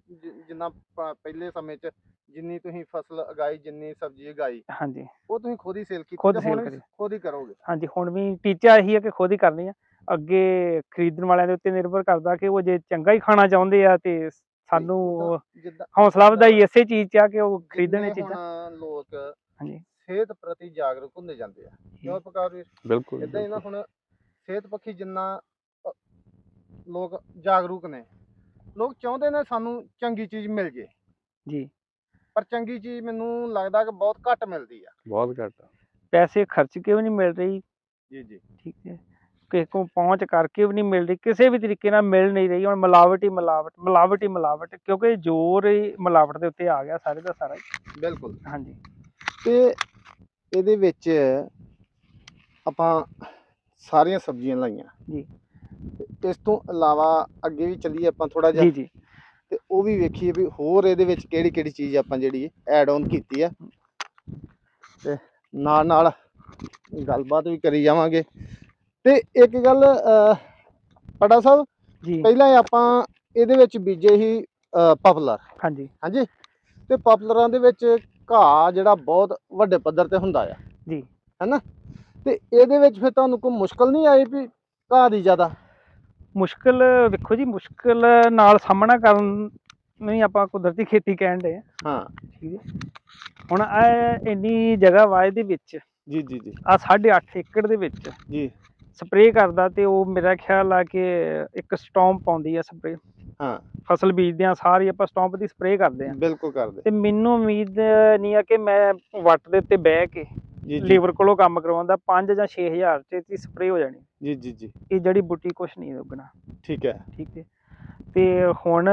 ਜਿੰਨਾ ਪਹਿਲੇ ਸਮੇਂ 'ਚ ਜਿੰਨੀ ਤੁਸੀਂ ਫਸਲ ਉਗਾਈ ਜਿੰਨੀ ਸਬਜ਼ੀ ਉਗਾਈ ਹਾਂਜੀ। ਉਹ ਤੁਸੀਂ ਖੁਦ ਹੀ ਸੇਲ ਕੀਤੀ ਖੁਦ ਕਰੀ। ਖੁਦ ਹੀ ਕਰੋਗੇ? ਹਾਂਜੀ ਹੁਣ ਵੀ ਟੀਚਾ ਇਹੀ ਹੈ ਕਿ ਖੁਦ ਹੀ ਕਰਨੀ ਆ। ਅੱਗੇ ਖਰੀਦਣ ਵਾਲਿਆਂ ਦੇ ਉੱਤੇ ਨਿਰਭਰ ਕਰਦਾ ਕਿ ਉਹ ਜੇ ਚੰਗਾ ਹੀ ਖਾਣਾ ਚਾਹੁੰਦੇ ਆ ਤੇ ਸਾਨੂੰ ਹੌਸਲਾ ਵਧਾਈ ਇਸੇ ਚੀਜ਼ 'ਚ ਆ ਕਿ ਉਹ ਖਰੀਦਣ ਚੀਜ਼ਾਂ। ਲੋਕ ਹਾਂਜੀ। ਸਿਹਤ ਪ੍ਰਤੀ ਜਾਗਰੂਕ ਹੁੰਦੇ ਜਾਂਦੇ ਆ। ਕਿਉਂ ਪ੍ਰਕਾਰ ਬਿਲਕੁਲ ਇਦਾਂ ਹੀ ਨਾ ਹੁਣ ਸਿਹਤ ਪੱਖੀ ਜਿੰਨਾ ਲੋਕ ਜਾਗਰੂਕ ਨੇ ਲੋਕ ਚਾਹੁੰਦੇ ਨੇ ਸਾਨੂੰ ਚੰਗੀ ਚੀਜ਼ ਮਿਲ ਜੇ। ਜੀ। ਪਰ ਚੰਗੀ ਚੀਜ਼ ਮੈਨੂੰ ਲੱਗਦਾ ਕਿ ਬਹੁਤ ਘੱਟ ਮਿਲਦੀ ਆ। ਬਹੁਤ ਘੱਟ। ਪੈਸੇ ਖਰਚ ਕੇ ਵੀ ਨਹੀਂ ਮਿਲ ਰਹੀ। ਜੀ ਜੀ। ਠੀਕ ਹੈ। ਕਿਸੇ ਕੋਲ ਪਹੁੰਚ ਕਰਕੇ ਵੀ ਨਹੀਂ ਮਿਲ ਰਹੀ ਕਿਸੇ ਵੀ ਤਰੀਕੇ ਨਾਲ ਮਿਲ ਨਹੀਂ ਰਹੀ ਹੁਣ ਮਿਲਾਵਟ ਹੀ ਮਿਲਾਵਟ ਮਿਲਾਵਟ ਹੀ ਮਿਲਾਵਟ ਕਿਉਂਕਿ ਜ਼ੋਰ ਹੀ ਮਿਲਾਵਟ ਦੇ ਉੱਤੇ ਆ ਗਿਆ ਸਾਰੇ ਦਾ ਸਾਰਾ। ਬਿਲਕੁਲ। ਹਾਂਜੀ। ਤੇ ਇਹਦੇ ਵਿੱਚ ਆਪਾਂ ਸਾਰੀਆਂ ਸਬਜ਼ੀਆਂ ਲਾਈਆਂ। ਜੀ। ਇਸ ਤੋਂ ਇਲਾਵਾ ਅੱਗੇ ਵੀ ਚੱਲੀਏ ਆਪਾਂ ਥੋੜਾ ਜਿਹਾ। ਜੀ ਜੀ। ਤੇ ਉਹ ਵੀ ਵੇਖੀਏ ਵੀ ਹੋਰ ਇਹਦੇ ਵਿੱਚ ਕਿਹੜੀ ਕਿਹੜੀ ਚੀਜ਼ ਆਪਾਂ ਜਿਹੜੀ ਐਡ ਆਨ ਕੀਤੀ ਆ। ਤੇ ਨਾਲ ਨਾਲ ਗੱਲਬਾਤ ਵੀ ਕਰੀ ਜਾਵਾਂਗੇ। ਤੇ ਇੱਕ ਗੱਲ ਪੜਾ ਸਾਹਿਬ ਜੀ। ਪਹਿਲਾਂ ਆਪਾਂ ਇਹਦੇ ਵਿੱਚ ਬੀਜੇ ਹੀ ਪਪੂਲਰ। ਹਾਂਜੀ। ਹਾਂਜੀ? ਤੇ ਪਪੂਲਰਾਂ ਦੇ ਵਿੱਚ ਘਾਹ ਜਿਹੜਾ ਬਹੁਤ ਵੱਡੇ ਪੱਧਰ ਤੇ ਹੁੰਦਾ ਆ। ਜੀ। ਹੈਨਾ? ਤੇ ਇਹਦੇ ਵਿੱਚ ਫਿਰ ਤੁਹਾਨੂੰ ਕੋਈ ਮੁਸ਼ਕਲ ਨਹੀਂ ਆਈ ਵੀ ਘਾਹ ਦੀ ਜ਼ਿਆਦਾ? ਮੁਸ਼ਕਲ ਵੇਖੋ ਜੀ ਮੁਸ਼ਕਲ ਨਾਲ ਸਾਹਮਣਾ ਕਰਨ ਨੂੰ ਹੀ ਆਪਾਂ ਕੁਦਰਤੀ ਖੇਤੀ ਕਹਿਣ ਦੇ ਹਾਂ। ਠੀਕ ਹੈ ਹੁਣ ਇਹ ਇੰਨੀ ਜਗ੍ਹਾ ਵਾ ਇਹਦੇ ਵਿੱਚ ਜੀ ਜੀ ਜੀ। ਆ 8.5 ਏਕੜ ਦੇ ਵਿੱਚ ਜੀ। ਸਪਰੇਅ ਕਰਦਾ ਤੇ ਉਹ ਮੇਰਾ ਖਿਆਲ ਆ ਕਿ ਇੱਕ ਸਟੌਂਪ ਪਾਉਂਦੀ ਆ ਸਪਰੇਅ। ਹਾਂ। ਫਸਲ ਬੀਜਦੇ ਆ ਸਾਰੀ ਆਪਾਂ ਸਟੌਂਪ ਦੀ ਸਪਰੇਅ ਕਰਦੇ ਆ। ਬਿਲਕੁਲ ਕਰਦੇ। ਤੇ ਮੈਨੂੰ ਉਮੀਦ ਨਹੀਂ ਆ ਕਿ ਮੈਂ ਵੱਟ ਦੇ ਉੱਤੇ ਬਹਿ ਕੇ ਜੀ ਜੀ। ਲੇਬਰ ਕੋਲੋਂ ਕੰਮ ਕਰਵਾਉਂਦਾ 5 ਜਾਂ 6000 ਚ ਇਹਦੀ ਸਪਰੇਅ ਹੋ ਜਾਣੀ। ਜੀ ਜੀ ਜੀ। ਇਹ ਜੜੀ ਬੂਟੀ ਕੁਛ ਨਹੀਂ ਉੱਗਣਾ। ਠੀਕ ਹੈ। ਠੀਕ ਹੈ। ਤੇ ਹੁਣ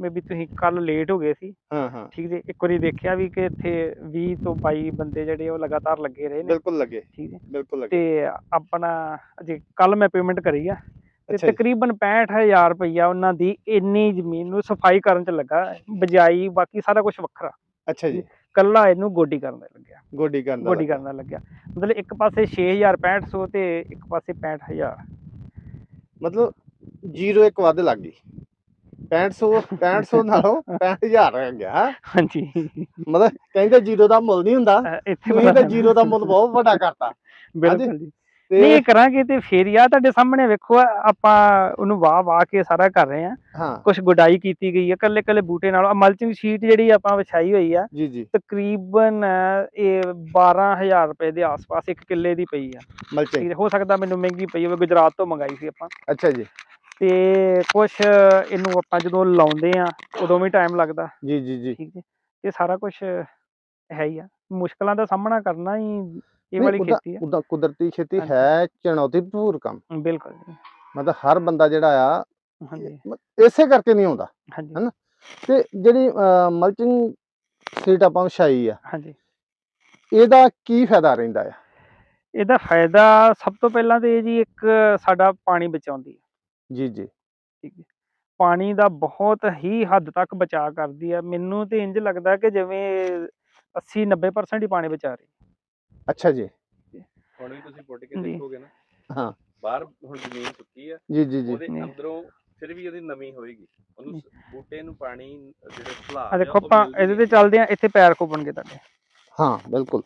ਮੇਬੀ ਤੁਸੀਂ ਕੱਲ ਲੇਟ ਹੋ ਗਏ ਸੀ। ਹਾਂ ਹਾਂ। ਠੀਕ ਹੈ ਇੱਕ ਵਾਰੀ ਦੇਖਿਆ ਵੀ ਕਿ ਇੱਥੇ 20 ਤੋਂ 22 ਬੰਦੇ ਜਿਹੜੇ ਉਹ ਲਗਾਤਾਰ ਲੱਗੇ ਰਹੇ ਨੇ। ਬਿਲਕੁਲ ਲੱਗੇ। ਠੀਕ ਹੈ ਬਿਲਕੁਲ ਲੱਗੇ। ਤੇ ਆਪਣਾ ਅਜੇ ਕੱਲ ਮੈਂ ਪੇਮੈਂਟ ਕਰੀ ਆ। ਤੇ ਜੀ। ਤਕਰੀਬਨ 65000 ਰੁਪਈਆ ਉਹਨਾਂ ਦੀ ਇੰਨੀ ਜ਼ਮੀਨ ਨੂੰ ਸਫ਼ਾਈ ਕਰਨ ਚ ਲੱਗਾ। ਬਜਾਈ ਬਾਕੀ ਸਾਰਾ ਕੁਝ ਵੱਖਰਾ। ਅੱਛਾ ਜੀ। ਕੱਲਾ ਇਹਨੂੰ ਗੋਡੀ ਕਰਨ ਦਾ ਲੱਗਿਆ। ਗੋਡੀ ਕਰਨ ਦਾ ਗੋਡੀ। ਕਰਨ ਦਾ ਲੱਗਿਆ। ਮਤਲਬ ਇੱਕ ਪਾਸੇ 6000 6500 ਤੇ ਇੱਕ ਪਾਸੇ 65000 ਮਤਲਬ ਜ਼ੀਰੋ ਇੱਕ ਵੱਧ ਲੱਗ ਗਈ। 6500 6500 ਨਾਲੋਂ 65000 ਰਹਿ ਗਿਆ? ਹਾਂਜੀ। ਮਤਲਬ ਕਹਿੰਦੇ ਜ਼ੀਰੋ ਦਾ ਮੁੱਲ ਨਹੀਂ ਹੁੰਦਾ। ਇੱਥੇ ਤੁਸੀਂ ਤਾਂ ਜ਼ੀਰੋ ਦਾ ਮੁੱਲ ਬਹੁਤ ਵੱਡਾ ਕਰਤਾ। ਬਿਲਕੁਲ ਜੀ। ਨਹੀਂ ਇਹ ਕਰਾਂਗੇ ਤੇ ਫੇਰ ਆ ਤੁਹਾਡੇ ਸਾਹਮਣੇ ਵੇਖੋ ਆਪਾਂ ਉਹਨੂੰ ਵਾਹ ਵਾਹ ਕੇ ਸਾਰਾ ਕਰ ਰਹੇ ਆ ਕੁਝ ਗੁਡਾਈ ਕੀਤੀ ਗਈ ਹੈ ਕੱਲੇ ਕੱਲੇ ਬੂਟੇ ਨਾਲ। ਮਲਚਿੰਗ ਸ਼ੀਟ ਜਿਹੜੀ ਆਪਾਂ ਵਿਛਾਈ ਹੋਈ ਆ ਤਕਰੀਬਨ ਇਹ 12000 ਰੁਪਏ ਦੇ ਆਸ-ਪਾਸ ਇੱਕ ਕਿੱਲੇ ਦੀ ਪਈ ਆ। ਮਲਚਿੰਗ ਹੋ ਸਕਦਾ ਮੈਨੂੰ ਮਹਿੰਗੀ ਪਈ ਹੋਵੇ ਗੁਜਰਾਤ ਤੋਂ ਮੰਗਾਈ ਸੀ ਆਪਾਂ। ਅੱਛਾ ਜੀ। ਤੇ ਕੁਝ ਇਹਨੂੰ ਆਪਾਂ ਜਦੋਂ ਲਾਉਂਦੇ ਆ ਉਦੋਂ ਵੀ ਟਾਈਮ ਲੱਗਦਾ। ਜੀ ਜੀ ਜੀ। ਠੀਕ ਹੈ। ਇਹ ਸਾਰਾ ਕੁਝ ਹੈ ਹੀ ਆ। ਮੁਸ਼ਕਲਾਂ ਦਾ ਸਾਹਮਣਾ ਕਰਨਾ ਹੀ ਇਹ ਵਾਲੀ ਖੇਤੀ ਆ। ਉਹਦਾ ਕੁਦਰਤੀ ਖੇਤੀ। ਹੈ ਚੁਣੌਤੀਪੂਰ ਕੰਮ। ਬਿਲਕੁਲ ਮਤਲਬ ਹਰ ਬੰਦਾ ਜਿਹੜਾ ਆ ਹਾਂਜੀ। ਇਸੇ ਕਰਕੇ ਨਹੀਂ ਆਉਂਦਾ ਹਨਾ? ਤੇ ਜਿਹੜੀ ਮਲਚਿੰਗ ਸੀਟ ਆਪਾਂ ਵਿਛਾਈ ਆ ਹਾਂਜੀ। ਇਹਦਾ ਕੀ ਫਾਇਦਾ ਰਹਿੰਦਾ ਆ? ਇਹਦਾ ਫਾਇਦਾ ਸਭ ਤੋਂ ਪਹਿਲਾਂ ਤੇ ਇਹ ਜੀ ਇੱਕ ਸਾਡਾ ਪਾਣੀ ਬਚਾਉਂਦੀ ਹੈ ਜੀ ਜੀ। ਠੀਕ ਹੈ। ਪਾਣੀ ਦਾ ਬਹੁਤ ਹੀ ਹੱਦ ਤੱਕ ਬਚਾਅ ਕਰਦੀ ਹੈ ਮੈਨੂੰ ਤੇ ਇੰਜ ਲੱਗਦਾ ਕਿ ਜਿਵੇਂ 80 90% ਹੀ ਪਾਣੀ ਬਚਾ ਰਹੀ। ਅੱਛਾ ਜੀ। ਹੁਣ ਵੀ ਤੁਸੀਂ ਪੁੱਟ ਕੇ ਜੀ। ਦੇਖੋਗੇ ਨਾ ਹਾਂ। ਬਾਹਰ ਹੁਣ ਜ਼ਮੀਨ ਸੁੱਕੀ ਆ ਜੀ ਜੀ ਜੀ। ਉਹਦੇ ਨਹੀਂ। ਅੰਦਰੋਂ ਫਿਰ ਵੀ ਉਹਦੀ ਨਮੀ ਹੋਏਗੀ। ਉਹਨੂੰ। ਸ- ਬੂਟੇ ਨੂੰ ਪਾਣੀ ਜਿਹੜਾ ਸਲਾ ਆ ਦੇਖੋ ਆਪਾਂ ਇਹਦੇ ਤੇ ਚੱਲਦੇ ਆ ਇੱਥੇ ਪੈਰ ਖੋਪਣਗੇ ਤੁਹਾਡੇ। ਹਾਂ ਬਿਲਕੁਲ।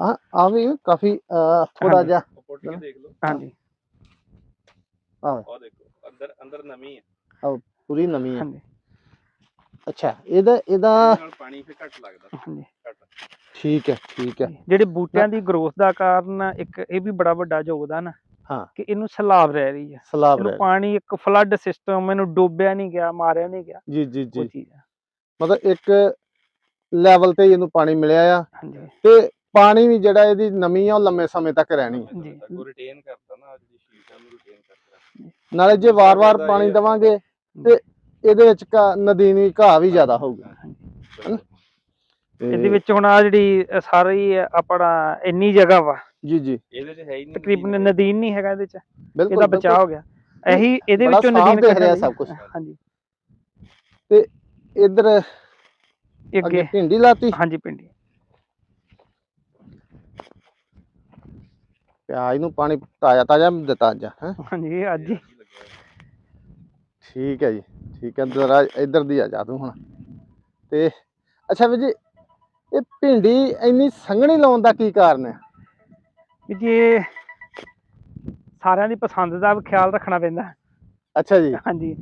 ਆ ਆ ਵੀ ਕਾਫੀ ਥੋੜਾ ਹਾਂਜੀ। ਜਿਹਾ। ਪੁੱਟ ਕੇ ਦੇਖ ਲਓ। ਹਾਂਜੀ। ਉਹ ਦੇਖੋ ਅੰਦਰ ਅੰਦਰ ਨਮੀ ਹੈ ਪੂਰੀ ਨਮੀ ਹੈ ਹਾਂਜੀ। ਅੱਛਾ ਇਹਦਾ ਇਹਦਾ ਇਹਦੇ ਨਾਲ ਪਾਣੀ ਫਿਰ ਘੱਟ ਲੱਗਦਾ। ਹਾਂਜੀ। ਘੱਟ ਠੀਕ ਹੈ ਠੀਕ ਹੈ। ਜਿਹੜੇ ਬੂਟਿਆਂ ਦੀ ਗਰੋਥ ਦਾ ਕਾਰਨ ਇੱਕ ਇਹ ਵੀ ਬੜਾ ਵੱਡਾ ਯੋਗਦਾਨ ਆ ਹਾਂ। ਕਿ ਇਹਨੂੰ ਸਲਾਬ ਰਹਿ ਰਹੀ ਹੈ। ਸਲਾਬ ਇਹਨੂੰ ਰਹਿ ਪਾਣੀ ਇੱਕ ਫਲੱਡ ਸਿਸਟਮ ਇਹਨੂੰ ਡੋਬਿਆ ਨਹੀਂ ਗਿਆ ਮਾਰਿਆ ਨਹੀਂ ਗਿਆ। ਜੀ ਜੀ ਉਹ ਜੀ ਚੀਜ਼ ਆ। ਮਤਲਬ ਇੱਕ ਲੈਵਲ ਤੇ ਹੀ ਇਹਨੂੰ ਪਾਣੀ ਮਿਲਿਆ ਆ। ਹਾਂਜੀ। ਤੇ ਪਾਣੀ ਵੀ ਜਿਹੜਾ ਇਹਦੀ ਨਮੀ ਆ ਉਹ ਲੰਮੇ ਸਮੇਂ ਤੱਕ ਰਹਿਣੀ। ਹੈ। ਜੀ ਉਹ ਰਿਟੇਨ ਕਰਤਾ ਨਾ ਜਿਹੜੀ ਸ਼ੀਟ ਆ ਉਹਨੂੰ ਰਿਟੇਨ ਕਰਤਾ ਨਾਲੇ ਜੇ ਵਾਰ-ਵਾਰ ਪਾਣੀ ਦਵਾਂਗੇ ਤੇ ਇਹਦੇ ਵਿੱਚ ਨਦੀਨੀ ਘਾਹ ਵੀ ਜ਼ਿਆਦਾ ਹੋਊਗਾ। ਇਹਦੇ ਵਿੱਚ ਹੁਣ ਆ ਜਿਹੜੀ ਸਾਰੀ ਆਪਣਾ ਇੰਨੀ ਜਗ੍ਹਾ ਵਾ। ਜੀ ਜੀ। ਇਹਦੇ 'ਚ ਹੈ ਹੀ ਨਹੀਂ ਤਕਰੀਬਨ ਨਦੀਨ ਨਹੀਂ ਹੈਗਾ ਇਹਦੇ ਚ। ਬਿਲਕੁਲ ਇਹਦਾ ਬਚਾਅ ਹੋ ਗਿਆ। ਇਹੀ ਇਹਦੇ ਵਿੱਚੋਂ ਨਦੀਨ ਕੱਢਣ ਰਿਹਾ ਸਭ ਕੁਛ। ਹਾਂਜੀ। ਇੱਧਰ ਇਹ ਅੱਗੇ। ਭਿੰਡੀ ਲਾਤੀ। ਹਾਂਜੀ ਪਿੰਡੀ ਪਿਆਜ਼ ਨੂੰ ਪਾਣੀ ਤਾਜ਼ਾ ਤਾਜ਼ਾ ਦਿੱਤਾ ਅੱਜ ਹੈ। ਹਾਂਜੀ ਅੱਜ ਹੀ। ਠੀਕ ਹੈ ਜੀ ਠੀਕ ਹੈ। ਜ਼ਰਾ ਇੱਧਰ ਦੀ ਆ ਜਾ ਤੂੰ ਹੁਣ। ਤੇ ਅੱਛਾ ਵੀ ਜੀ ਇਹ ਭਿੰਡੀ ਇੰਨੀ ਸੰਘਣੀ ਲਾਉਣ ਦਾ ਕੀ ਕਾਰਨ ਹੈ? ਵੀ ਜੇ ਸਾਰਿਆਂ ਦੀ ਪਸੰਦ ਦਾ ਖਿਆਲ ਰੱਖਣਾ ਪੈਂਦਾ। ਅੱਛਾ ਜੀ। ਹਾਂਜੀ।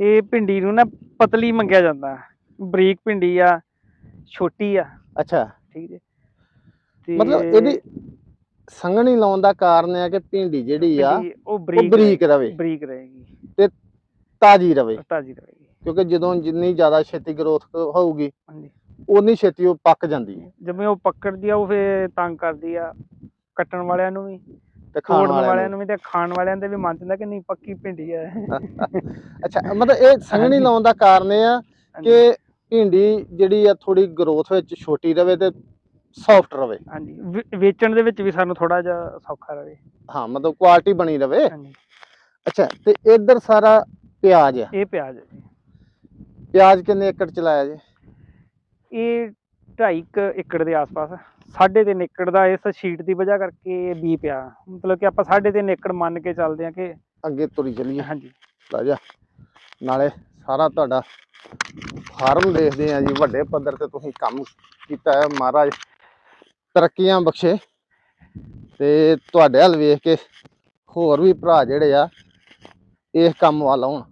ਇਹ ਭਿੰਡੀ ਨੂੰ ਨਾ ਪਤਲੀ ਮੰਗਿਆ ਜਾਂਦਾ। ਬਰੀਕ ਭਿੰਡੀ ਆ ਛੋਟੀ ਆ। ਅੱਛਾ। ਠੀਕ ਤੇ ਮਤਲਬ ਇਹਦੀ ਸੰਘਣੀ ਲਾਉਣ ਦਾ ਕਾਰਨ ਹੈ ਕਿ ਭਿੰਡੀ ਜਿਹੜੀ ਆ ਉਹ ਬਰੀਕ ਰਵੇ। ਬਰੀਕ ਰਹੇਗੀ। ਤਾਜ਼ੀ ਰਵੇ। ਤਾਜ਼ੀ ਰਹੇਗੀ। ਕਿਉਂਕਿ ਜਦੋਂ ਜਿੰਨੀ ਜ਼ਿਆਦਾ ਛੇਤੀ ਗਰੋਥ ਹੋਊਗੀ ਹਾਂਜੀ। ਉਨੀ ਛੇਤੀ ਉਹ ਪੱਕ ਜਾਂਦੀ ਹੈ। ਜਿਵੇਂ ਉਹ ਪਕੜਦੀ ਆ ਉਹ ਫੇਰ ਤੰਗ ਕਰਦੀ ਆ ਕੱਟਣ ਵਾਲਿਆਂ ਨੂੰ ਵੀ ਤੇ ਖਾਣ ਵਾਲਿਆਂ ਨੂੰ ਵੀ। ਤੇ ਖਾਣ ਵਾਲਿਆਂ ਦੇ ਵੀ ਮਨ ਚ ਹੁੰਦਾ ਕਿ ਨਹੀਂ ਪੱਕੀ ਭਿੰਡੀ ਆ। ਅੱਛਾ ਮਤਲਬ ਇਹ ਸੰਘਣੀ। ਲਾਉਣ ਦਾ ਕਾਰਨ ਇਹ ਆ ਕਿ ਭਿੰਡੀ ਜਿਹੜੀ ਆ ਥੋੜੀ ਗਰੋਥ ਵਿੱਚ ਛੋਟੀ ਰਵੇ ਤੇ ਸੌਫਟ ਰਵੇ। ਹਾਂਜੀ ਵੇਚਣ ਦੇ ਵਿੱਚ ਵੀ ਸਾਨੂੰ ਥੋੜਾ ਜਿਹਾ ਸੌਖਾ ਰਹੇ ਹਾਂ ਮਤਲਬ ਕੁਆਲਿਟੀ ਬਣੀ ਰਵੇ। ਅੱਛਾ ਤੇ ਇੱਧਰ ਸਾਰਾ ਪਿਆਜ਼ ਆ। ਇਹ ਪਿਆਜ਼ ਹੈ ਜੀ। ਪਿਆਜ਼ ਕਿੰਨੇ ਏਕੜ ਚ ਲਾਇਆ ਜੀ? ਇਹ 2.5 ਏਕੜ ਦੇ ਆਸ-ਪਾਸ ਸਾਢੇ ਤਿੰਨ ਏਕੜ ਦਾ ਇਸ ਸ਼ੀਟ ਦੀ ਵਜ੍ਹਾ ਕਰਕੇ ਬੀ ਪਿਆ। ਮਤਲਬ ਕਿ ਆਪਾਂ ਸਾਢੇ ਤਿੰਨ ਏਕੜ ਮੰਨ ਕੇ ਚੱਲਦੇ ਹਾਂ ਕਿ ਅੱਗੇ ਤੁਰੀ ਚੱਲੀਏ। ਹਾਂਜੀ। ਲਾ ਜਾ। ਨਾਲੇ ਸਾਰਾ ਤੁਹਾਡਾ ਫਾਰਮ ਦੇਖਦੇ ਆ ਜੀ। ਵੱਡੇ ਪੱਧਰ ਤੇ ਤੁਸੀਂ ਕੰਮ ਕੀਤਾ ਹੈ। ਮਹਾਰਾਜ ਤਰੱਕੀਆਂ ਬਖਸ਼ੇ। ਤੇ ਤੁਹਾਡੇ ਹਲ ਵੇਖ ਕੇ ਹੋਰ ਵੀ ਭਰਾ ਜਿਹੜੇ ਆ ਇਸ ਕੰਮ ਵੱਲ ਆਉਣ।